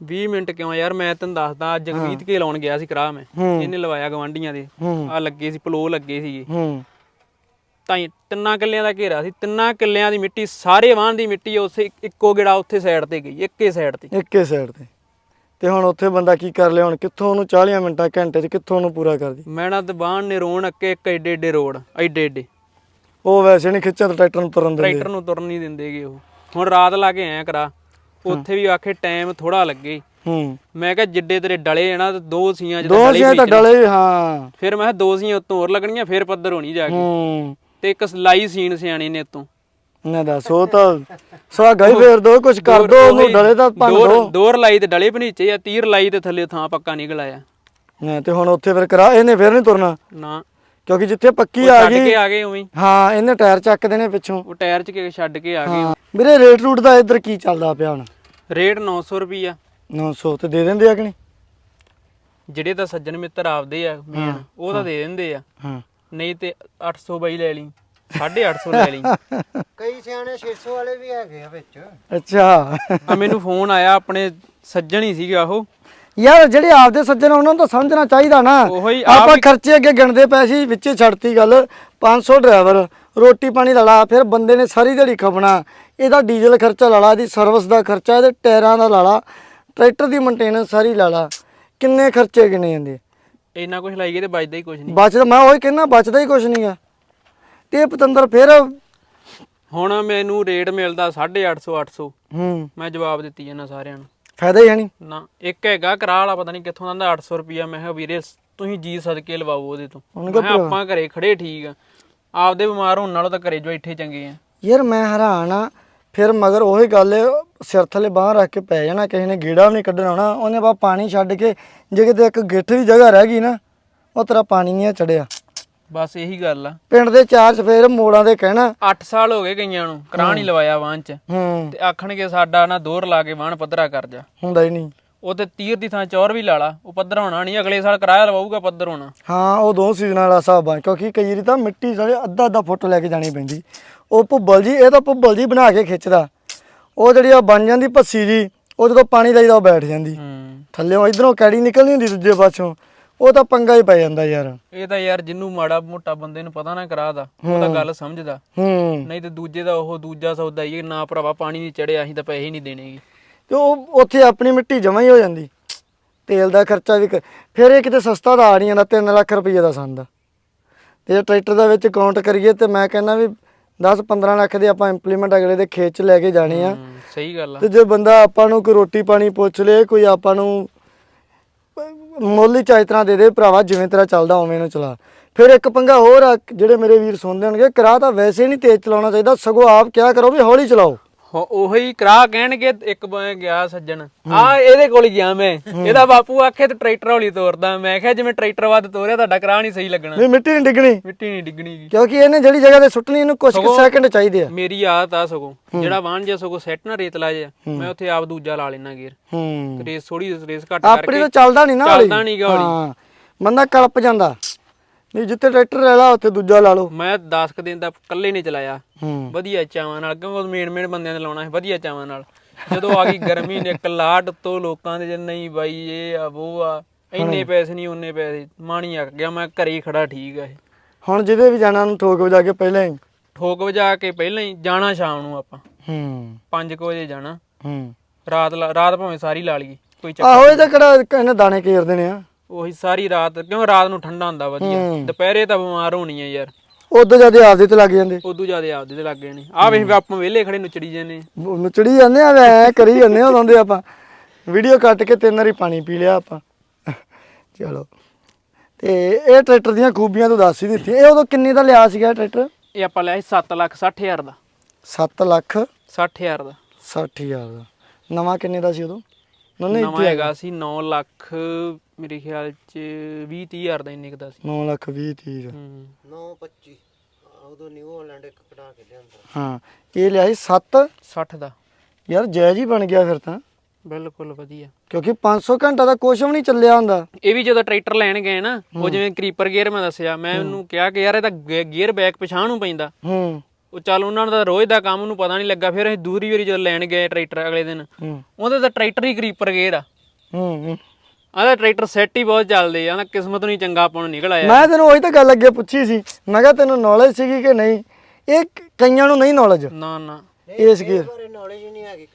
20 ਮਿੰਟ ਕਿਉਂ ਯਾਰ? ਮੈਂ ਤੈਨੂੰ ਦੱਸਦਾ ਜਗਮੀਤ ਕੇ ਲਾਉਣ ਗਿਆ ਸੀ ਕਰਾ ਮੈਂ। ਇਹਨੇ ਲਵਾਇਆ ਗਵਾਂਢੀਆਂ ਦੇ। ਆ ਲੱਗੇ ਸੀ ਪਲੋ ਲੱਗੇ ਸੀਗੇ। ਹੂੰ। ਤਾਂ ਤਿੰਨਾਂ ਕਿੱਲਿਆਂ ਦਾ ਘੇਰਾ ਸੀ। ਤਿੰਨਾਂ ਕਿੱਲਿਆਂ ਦੀ ਮਿੱਟੀ ਸਾਰੇ ਵਾਹਣ ਦੀ ਮਿੱਟੀ ਉਸੇ ਇੱਕੋ ਗੇੜਾ ਉੱਥੇ ਸਾਈਡ ਤੇ ਗਈ ਇੱਕੇ ਸਾਈਡ ਤੇ। ਇੱਕੇ ਸਾਈਡ ਤੇ। ਤੇ ਹੁਣ ਉੱਥੇ ਬੰਦਾ ਕੀ ਕਰ ਲਿਆ? ਹੁਣ ਕਿੱਥੋਂ ਉਹਨੂੰ 40 ਮਿੰਟਾਂ ਘੰਟੇ 'ਚ ਕਿੱਥੋਂ ਉਹਨੂੰ ਪੂਰਾ ਕਰਦੀ? ਮੈਣਾ ਤੇ ਬਾਹਣ ਨੇ ਰੋਣ ਅੱਕੇ ਇੱਕ ਏਡੇ ਏਡੇ ਰੋਡ ਐਡੇ ਏਡੇ ਉਹ ਵੈਸੇ ਨਹੀਂ ਖਿੱਚਿਆ ਤਾਂ ਟਰੈਕਟਰ ਨੂੰ ਤੁਰਨ ਦਿੰਦੇ। ਟਰੈਕਟਰ ਨੂੰ ਤੁਰਨ ਨਹੀਂ ਦਿੰਦੇਗੇ ਉਹ। ਹੁਣ ਰਾਤ ਲਾ ਕੇ ਆਇਆ ਕਰਾ ਉੱਥੇ ਵੀ ਆਖੇ ਟਾਈਮ ਥੋੜਾ ਲੱਗੇ। ਹੂੰ। ਮੈਂ ਕਿਹਾ ਜਿੱਡੇ ਤੇਰੇ ਡਲੇ ਆ ਨਾ ਤੇ ਦੋ ਸੀਆਂ ਦੋ ਜਿਹਦਾ ਸੀ ਤਾਂ ਡਲੇ ਹਾਂ। ਫਿਰ ਮੈਂ ਕਿਹਾ ਦੋ ਸੀਆਂ ਉੱਤੋਂ ਹੋਰ ਲੱਗਣੀਆਂ ਫਿਰ ਪੱਧਰ ਹੋਣੀ ਜਾ ਕੇ। ਹੂੰ। ਤੇ ਇੱਕ ਲਾਈ ਸੀਨ ਸਿਆਣੀ ਨੇ ਉੱਤੋਂ। ਨਾ ਦੱਸ ਉਹ ਤਾਂ ਸੁਹਾਗਾ ਹੀ ਫੇਰ ਦੋ ਕੁਝ ਕਰ ਦੋ ਉਹਨੂੰ ਡਲੇ ਤਾਂ ਦੋ ਦੋ। ਦੋਰ ਲਾਈ ਤੇ ਡਲੇ ਭਨੀਚੇ ਆ ਤੀਰ ਲਾਈ ਤੇ ਥੱਲੇ ਥਾਂ ਪੱਕਾ ਨਿਕਲ ਆਇਆ। ਨਾ ਤੇ ਹੁਣ ਉੱਥੇ ਫਿਰ ਕਰਾ ਇਹਨੇ ਫਿਰ ਨਹੀਂ ਤੁਰਨਾ। ਨਾ। ਕਿਉਂਕਿ ਜਿੱਥੇ ਪੱਕੀ ਆ ਛੱਡ ਗਈ ਕੇ ਆ ਗਏ ਉਵੇਂ ਹੀ। ਹਾਂ ਇਹਨੇ ਟਾਇਰ ਚੱਕਦੇ ਨੇ ਪਿੱਛੋਂ। ਉਹ ਟਾਇਰ 'ਚ ਕੇ ਛੱਡ ਕੇ ਆ ਗਏ ਵੀਰੇ ਰੇਟ ਰੂਟ ਦਾ ਇੱਧਰ ਕੀ ਚੱਲਦਾ ਪਿਆ ਹੁਣ? ਰੇਟ 900 ਰੁਪਈਆ। 900 ਤੇ ਦੇ ਦਿੰਦੇ ਆ ਕਿ ਨਹੀਂ? ਜਿਹੜੇ ਤਾਂ ਸੱਜਣ ਮਿੱਤਰ ਆਪਦੇ ਆ ਉਹ ਤਾਂ ਦੇ ਦਿੰਦੇ ਆ। ਹਾਂ। ਨਹੀਂ ਤੇ 800 ਬਾਈ ਲੈ ਲਈ 850 ਲੈ ਲਈ। ਕਈ ਸਿਆਣੇ 600 ਵਾਲੇ ਵੀ ਹੈਗੇ ਆ ਵਿੱਚ। ਅੱਛਾ। ਆ ਮੈਨੂੰ ਫੋਨ ਆਇਆ ਆਪਣੇ ਸੱਜਣ ਹੀ ਸੀਗਾ ਉਹ ਯਾਰ ਜਿਹੜੇ ਆਪਦੇ ਸੱਜਣ ਆ, ਉਹਨਾਂ ਨੂੰ ਤਾਂ ਸਮਝਣਾ ਚਾਹੀਦਾ ਨਾ। ਉਹੀ ਆਪ ਆਪਾਂ ਹੀ- ਖਰਚੇ ਅੱਗੇ ਗਿਣਦੇ ਪਏ ਸੀ ਵਿੱਚੇ ਛੱਡਤੀ ਗੱਲ। 500 ਡਰਾਈਵਰ ਰੋਟੀ ਪਾਣੀ ਲਾ ਲਾ ਫਿਰ ਬੰਦੇ ਨੇ ਸਾਰੀ ਦਿਹਾੜੀ ਖਪਣਾ। ਇਹਦਾ ਡੀਜ਼ਲ ਖਰਚਾ ਲਾ ਲਾ ਇਹਦੀ ਸਰਵਿਸ ਦਾ ਖਰਚਾ ਇਹਦੇ ਟਾਇਰਾਂ ਦਾ ਲਾ ਲਾ ਟਰੈਕਟਰ ਦੀ ਮੇਨਟੇਨੈਂਸ ਸਾਰੀ ਲਾ ਲਾ ਕਿੰਨੇ ਖਰਚੇ ਗਿਣੇ ਜਾਂਦੇ? ਇੰਨਾ ਕੁਝ ਲਾਈਏ ਤੇ ਬਚਦਾ ਹੀ ਕੁਝ ਨਹੀਂ। ਬਚਦਾ ਮੈਂ ਉਹੀ ਕਹਿੰਦਾ ਬਚਦਾ ਹੀ ਕੁਝ ਨਹੀਂਗਾ ਤੇ ਇਹ ਪਤੰਦਰ ਫਿਰ ਹੁਣ ਮੈਨੂੰ ਰੇਟ ਮਿਲਦਾ 850 800 ਹੂੰ। ਮੈਂ ਜਵਾਬ ਦਿੱਤੀ ਜਾਂਦਾ ਸਾਰਿਆਂ ਨੂੰ। ਫਾਇਦਾ ਹੀ ਹੈ ਨਹੀਂ। ਨਾ ਇੱਕ ਹੈਗਾ ਕਰਾ ਵਾਲਾ ਪਤਾ ਨਹੀਂ ਕਿੱਥੋਂ ਦਾ 800 ਰੁਪਿਆ ਮੈਂ ਕਿਹਾ ਵੀਰੇ ਤੁਸੀਂ ਜੀ ਸਦਕੇ ਲਵਾਓ ਉਹਦੇ ਤੋਂ। ਮੈਂ ਕਿਹਾ ਆਪਾਂ ਘਰੇ ਖੜੇ ਠੀਕ ਆ। ਆਪਦੇ ਬਿਮਾਰ ਹੋਣ ਨਾਲੋਂ ਤਾਂ ਘਰੇ ਜੋ ਇੱਥੇ ਚੰਗੇ ਆ। ਯਾਰ ਮੈਂ ਹੈਰਾਨ ਆ। ਫਿਰ ਮਗਰ ਉਹੀ ਗੱਲ ਸਿਰ ਥੱਲੇ ਬਾਹ ਰੱਖ ਕੇ ਪੈ ਜਾਣਾ ਕਿਸੇ ਨੇ ਗੇੜਾ ਵੀ ਨਹੀਂ ਕੱਢਣਾ ਹੋਣਾ। ਉਹਨੇ ਬਾ ਪਾਣੀ ਛੱਡ ਕੇ ਜੇ ਕਿਤੇ ਇੱਕ ਗਿੱਠ ਦੀ ਜਗ੍ਹਾ ਰਹਿ ਗਈ ਨਾ ਉਹ ਤੇਰਾ ਪਾਣੀ ਨਹੀਂ ਚੜਿਆ। ਬਸ ਇਹੀ ਗੱਲ ਆ। ਪਿੰਡ ਦੇ ਚਾਰ ਚਫੇਰ ਮੋੜਾਂ ਦੇ ਕਹਿਣਾ। 8 ਸਾਲ ਹੋ ਗਏ ਗਈਆਂ ਨੂੰ ਕਰਾਂ ਨਹੀਂ ਲਵਾਇਆ ਵਾਹਨ ਚ। ਹੂੰ। ਤੇ ਆਖਣਗੇ ਸਾਡਾ ਨਾ ਦੋਰ ਲਾ ਕੇ ਵਾਹਨ ਪੱਧਰਾ ਕਰ ਜਾ। ਹੁੰਦਾ ਹੀ ਨਹੀਂ। ਉਹ ਤੇ ਤੀਰ ਦੀ ਥਾਂ ਚੌਰ ਵੀ ਲਾ ਲਾ ਉਹ ਪੱਧਰ ਹੋਣਾ ਨਹੀਂ ਅਗਲੇ ਸਾਲ ਕਿਰਾਇਆ ਲਵਾਊਗਾ ਪੱਧਰ ਹੋਣਾ। ਹਾਂ ਉਹ ਦੋ ਸੀਜ਼ਨਾਂ ਵਾਲਾ ਹਿਸਾਬ ਆ ਕਿਉਂਕਿ ਕਈ ਵਾਰੀ ਤਾਂ ਮਿੱਟੀ ਸਾਰੇ ਅੱਧਾ ਅੱਧਾ ਫੁੱਟ ਲੈ ਕੇ ਜਾਣੀ ਪੈਂਦੀ। ਉਹ ਭੁੱਬਲ ਜੀ ਇਹ ਤਾਂ ਭੁੱਬਲ ਜੀ ਬਣਾ ਕੇ ਖਿੱਚਦਾ। ਉਹ ਜਿਹੜੀ ਆ ਬਣ ਜਾਂਦੀ ਭੱਸੀ ਜੀ ਉਹ ਜਦੋਂ ਪਾਣੀ ਲਾਈਦਾ ਉਹ ਬੈਠ ਜਾਂਦੀ। ਹੂੰ। ਥੱਲੇੋਂ ਇਧਰੋਂ ਕੈੜੀ ਨਿਕਲਦੀ ਹੁੰਦੀ ਦੂਜੇ ਪਾਸੋਂ। ਉਹ ਤਾਂ ਪੰਗਾ ਹੀ ਪੈ ਜਾਂਦਾ ਯਾਰ। ਇਹ ਤਾਂ ਯਾਰ ਜਿੰਨੂੰ ਮਾੜਾ ਮੋਟਾ ਬੰਦੇ ਨੂੰ ਪਤਾ ਨਾ ਕਰਾਦਾ ਉਹ ਤਾਂ ਗੱਲ ਸਮਝਦਾ। ਹੂੰ। ਨਹੀਂ ਤੇ ਦੂਜੇ ਦਾ ਉਹ ਦੂਜਾ ਸੌਦਾ ਹੀ ਹੈ, ਨਾ ਭਰਾਵਾ ਪਾਣੀ ਨਹੀਂ ਚੜਿਆ ਅਸੀਂ ਤਾਂ ਪੈਸੇ ਨਹੀਂ ਦੇਣੇਗੇ। ਤੇ ਉਹ ਉੱਥੇ ਆਪਣੀ ਮਿੱਟੀ ਜਮਾ ਹੀ ਹੋ ਜਾਂਦੀ। ਤੇਲ ਦਾ ਖਰਚਾ ਵੀ ਕ- ਫਿਰ ਇਹ ਕਿਤੇ ਸਸਤਾ ਤਾਂ ਆ ਨਹੀਂ ਜਾਂਦਾ 3 ਲੱਖ ਰੁਪਏ ਦਾ ਸੰਦ। ਤੇ ਜੇ ਟਰੈਕਟਰ ਦਾ ਵਿੱਚ ਕਾਊਂਟ ਕਰੀਏ ਤੇ ਮੈਂ ਕਹਿੰਦਾ ਵੀ 10 15 ਲੱਖ ਦੇ ਆਪਾਂ ਇੰਪਲੀਮੈਂਟ ਅਗਲੇ ਦੇ ਖੇਤ ਚ ਲੈ ਕੇ ਜਾਣੇ ਆ। ਹੂੰ, ਸਹੀ ਗੱਲ ਆ। ਤੇ ਜੇ ਬੰਦਾ ਆਪਾਂ ਨੂੰ ਕੋਈ ਰੋਟੀ ਪਾਣੀ ਪੁੱਛ ਲੇ ਕੋਈ ਆਪਾਂ ਨੂੰ ਮੁੱਲ ਹੀ ਚਾਹੀ ਤਰ੍ਹਾਂ ਦੇ ਦੇ ਭਰਾਵਾ, ਜਿਵੇਂ ਤੇਰਾ ਚੱਲਦਾ ਉਵੇਂ ਨੂੰ ਚਲਾ। ਫਿਰ ਇੱਕ ਪੰਗਾ ਹੋਰ ਆ, ਜਿਹੜੇ ਮੇਰੇ ਵੀਰ ਸੁਣਦੇ ਹੋਣਗੇ ਕਰਾ ਤਾਂ ਵੈਸੇ ਨਹੀਂ ਤੇਜ਼ ਚਲਾਉਣਾ ਚਾਹੀਦਾ, ਸਗੋਂ ਆਪ ਕਿਆ ਕਰੋ ਵੀ ਹੌਲੀ ਚਲਾਓ। ਉਹੀ ਕਰਾ ਕਹਿਣਗੇ ਇੱਕ ਮੈਂ ਗਿਆ ਸੱਜਣ। ਆ ਇਹਦੇ ਕੋਲ ਗਿਆ ਮੈਂ। ਇਹਦਾ ਬਾਪੂ ਆਖੇ ਤੇ ਟਰੈਕਟਰ ਹੌਲੀ ਤੋਰਦਾ। ਮੈਂ ਕਿਹਾ ਜਿਵੇਂ ਟਰੈਕਟਰ ਵੱਧ ਤੋਰਿਆ ਤੁਹਾਡਾ ਕਰਾ ਨਹੀਂ ਸਹੀ ਲੱਗਣਾ। ਵੀ ਮਿੱਟੀ ਨਹੀਂ ਡਿੱਗਣੀ। ਮਿੱਟੀ ਨਹੀਂ ਡਿੱਗਣੀ ਗੀ ਕਿਉਂਕਿ ਇਹਨੇ ਜਿਹੜੀ ਜਗ੍ਹਾ ਤੇ ਸੁੱਟਣੀ ਇਹਨੂੰ ਕੁਝ ਕੁ ਸੈਕਿੰਡ ਚਾਹੀਦੇ ਆ। ਮੇਰੀ ਆਦਤ ਆ ਸਗੋਂ। ਜਿਹੜਾ ਵਾਹਨ ਜੇ ਸਗੋਂ ਸੈੱਟ ਨਾ ਰੇਤ ਲਾ ਜਾ ਮੈਂ ਉੱਥੇ ਆਪ ਦੂਜਾ ਲਾ ਲੈਣਾ ਗੇਰ ਹੂੰ। ਰੇਸ ਥੋੜੀ ਰੇਸ ਘੱਟ ਆਪਣੀ ਕਰਕੇ ਤਾਂ ਚੱਲਦਾ ਨਹੀਂ ਨਾ ਚੱਲਦਾ ਨੀ ਗਾ ਹੌਲੀ। ਹਾਂ। ਬੰਦਾ ਕਲਪ ਜਾਂਦਾ। ਨਹੀਂ ਜਿੱਥੇ ਟਰੈਕਟਰ ਲੈ ਲਾ ਉੱਥੇ ਦੂਜਾ ਲਾ ਲਓ। ਮੈਂ 10 ਕ ਦਿਨ ਦਾ ਇਕੱਲੇ ਨਹੀਂ ਚਲਾਇਆ। ਵਧੀਆ ਚਾਵਾਂ ਨਾਲ ਕਿਉਂਕਿ ਮੇਨ ਮੇਨ ਬੰਦਿਆਂ ਨੇ ਲਾਉਣਾ ਸੀ ਵਧੀਆ ਚਾਵਾਂ ਨਾਲ। ਜਦੋਂ ਆ ਗਈ ਗਰਮੀ ਨੇ ਕਲਾਟ ਤੋਂ ਲੋਕਾਂ ਦੇ ਜੇ ਨਹੀਂ ਬਾਈ ਇਹ ਆ ਉਹ ਆ। ਇੰਨੇ ਪੈਸੇ ਨਹੀਂ ਉਹਨੇ ਪੈਸੇ। ਮਾਣੀ ਅੱਕ ਗਿਆ ਮੈਂ ਘਰੇ ਹੀ ਖੜਾ ਠੀਕ ਆ ਇਹ। ਹੁਣ ਜਿਹਦੇ ਵੀ ਜਾਣਾ ਨੂੰ ਠੋਕ ਵਜਾ ਕੇ ਪਹਿਲਾਂ ਹੀ। ਠੋਕ ਵਜਾ ਕੇ ਪਹਿਲਾਂ ਹੀ ਜਾਣਾ ਸ਼ਾਮ ਨੂੰ ਆਪਾਂ। ਹੂੰ। 5 ਵਜੇ ਜਾਣਾ। ਹੂੰ। ਰਾਤ ਰਾਤ ਭਾਵੇਂ ਸਾਰੀ ਲਾ ਲਈਏ ਕੋਈ ਚੱਕਰ ਆਹੋ ਇਹ ਤਾਂ ਕਿਹੜਾ ਇਹਨੇ ਦਾਣੇ ਕੇਰ ਦੇਣੇ ਆ। ਉਹੀ ਸਾਰੀ ਰਾਤ ਕਿਉਂ ਰਾਤ ਨੂੰ ਠੰਡਾ ਹੁੰਦਾ ਵਧੀਆ। ਹੂੰ। ਦੁਪਹਿਰੇ ਤਾਂ ਬਿਮਾਰ ਹੋਣੀ ਆ ਯਾਰ। ਉਦੋਂ ਜਦ ਆਪਦੇ ਤੇ ਲੱਗ ਜਾਂਦੇ। ਉਦੋਂ ਜ਼ਿਆਦਾ ਆਪਦੇ ਤੇ ਲੱਗ ਗਏ ਨੇ। ਆ ਵੇਖ ਆਪਾਂ ਵਿਹਲੇ ਖੜੇ ਨੁਚੜੀ ਜਾਂਦੇ ਨਚੜੀ ਜਾਂਦੇ ਆ ਐ ਕਰੀ ਜਾਂਦੇ ਆ ਉਦੋਂ ਦੇ ਆਪਾਂ। ਵੀਡੀਓ ਕੱਟ ਕੇ ਤਿੰਨ ਵਾਰੀ ਪਾਣੀ ਪੀ ਲਿਆ ਆਪਾਂ। ਚਲੋ। ਤੇ ਇਹ ਟਰੈਕਟਰ ਦੀਆਂ ਖੂਬੀਆਂ ਤੋਂ ਦੱਸ ਹੀ ਦਿੱਤੀਆਂ। ਇਹ ਉਦੋਂ ਕਿੰਨੇ ਦਾ ਲਿਆ ਸੀਗਾ ਇਹ ਟਰੈਕਟਰ? ਇਹ ਆਪਾਂ ਲਿਆ ਸੀ 7 ਲੱਖ 60 ਹਜ਼ਾਰ ਦਾ। 7 ਲੱਖ 60 ਹਜ਼ਾਰ ਦਾ। 60 ਹਜ਼ਾਰ ਦਾ। ਨਵਾਂ ਕਿੰਨੇ ਦਾ ਸੀ ਉਦੋਂ? ਨਾ ਨਹੀਂ ਨਵਾਂ ਹੈਗਾ ਸੀ 9 ਲੱਖ ਮੇਰੇ ਖਿਆਲ ਚ 20 30 ਹਜ਼ਾਰ ਦਾ ਇੰਨੇ ਕੁ ਦਾ ਸੀ। 9 ਲੱਖ 20 30 ਦਾ ਹੂੰ। 925 ਉਦੋਂ ਨਿਊ ਹਾਲੈਂਡ ਇੱਕ ਕਢਾ ਕੇ ਲਿਆਂਦਾ। ਹਾਂ ਇਹ ਲਿਆ ਸੀ 7 60 ਦਾ। ਯਾਰ ਜਾਇਜ਼ ਹੀ ਬਣ ਗਿਆ ਫਿਰ ਤਾਂ। ਬਿਲਕੁਲ ਵਧੀਆ। ਕਿਉਂਕਿ 500 ਘੰਟਾ ਦਾ ਕੁਛ ਵੀ ਨਹੀਂ ਚੱਲਿਆ ਹੁੰਦਾ। ਇਹ ਵੀ ਜਦੋਂ ਟਰੈਕਟਰ ਲੈਣ ਗਏ ਨਾ ਉਹ ਜਿਵੇਂ ਕਰੀਪਰ ਗੇਅਰ ਮੈਂ ਦੱਸਿਆ ਮੈਂ ਉਹਨੂੰ ਕਿਹਾ ਕਿ ਯਾਰ ਇਹ ਤਾਂ ਗੇਅਰ ਬੈਕ ਪਛਾਣ ਨੂੰ ਪੈਂਦਾ। ਹੂੰ। ਉਹ ਚੱਲ ਉਹਨਾਂ ਦਾ ਰੋਜ਼ ਦਾ ਕੰਮ ਨੂੰ ਪਤਾ ਨਹੀਂ ਲੱਗਾ ਫਿਰ ਅਸੀਂ ਦੂਰੀ ਵਾਰੀ ਜਦੋਂ ਲੈਣ ਗਏ ਟਰੈਕਟਰ ਅਗਲੇ ਦਿਨ ਉਹਦੇ ਤਾਂ ਟਰੈਕਟਰ ਹੀ ਕਰੀਪਰ ਗੇਅਰ ਆ ਹੂੰ ਹੂੰ। ਆਹਦਾ ਟਰੈਕਟਰ ਸੈੱਟ ਹੀ ਬਹੁਤ ਚੱਲਦੇ ਆ ਆਂਦਾ ਕਿਸਮਤ ਨੂੰ ਹੀ ਚੰਗਾ ਆਪਾਂ ਨੂੰ ਨਿਕਲ ਆਇਆ। ਮੈਂ ਤੈਨੂੰ ਉਹੀ ਤਾਂ ਗੱਲ ਅੱਗੇ ਪੁੱਛੀ ਸੀ ਮੈਂ ਕਿਹਾ ਤੈਨੂੰ ਨੌਲੇਜ ਸੀਗੀ ਕਿ ਨਹੀਂ? ਇਹ ਕਈਆਂ ਨੂੰ ਨਹੀਂ ਨੌਲੇਜ ਨਾ ਨਾ। ਇਸ ਗੇਅਰ ਬਾਰੇ ਨੌਲੇਜ ਹੀ ਨਹੀਂ ਹੈਗੀ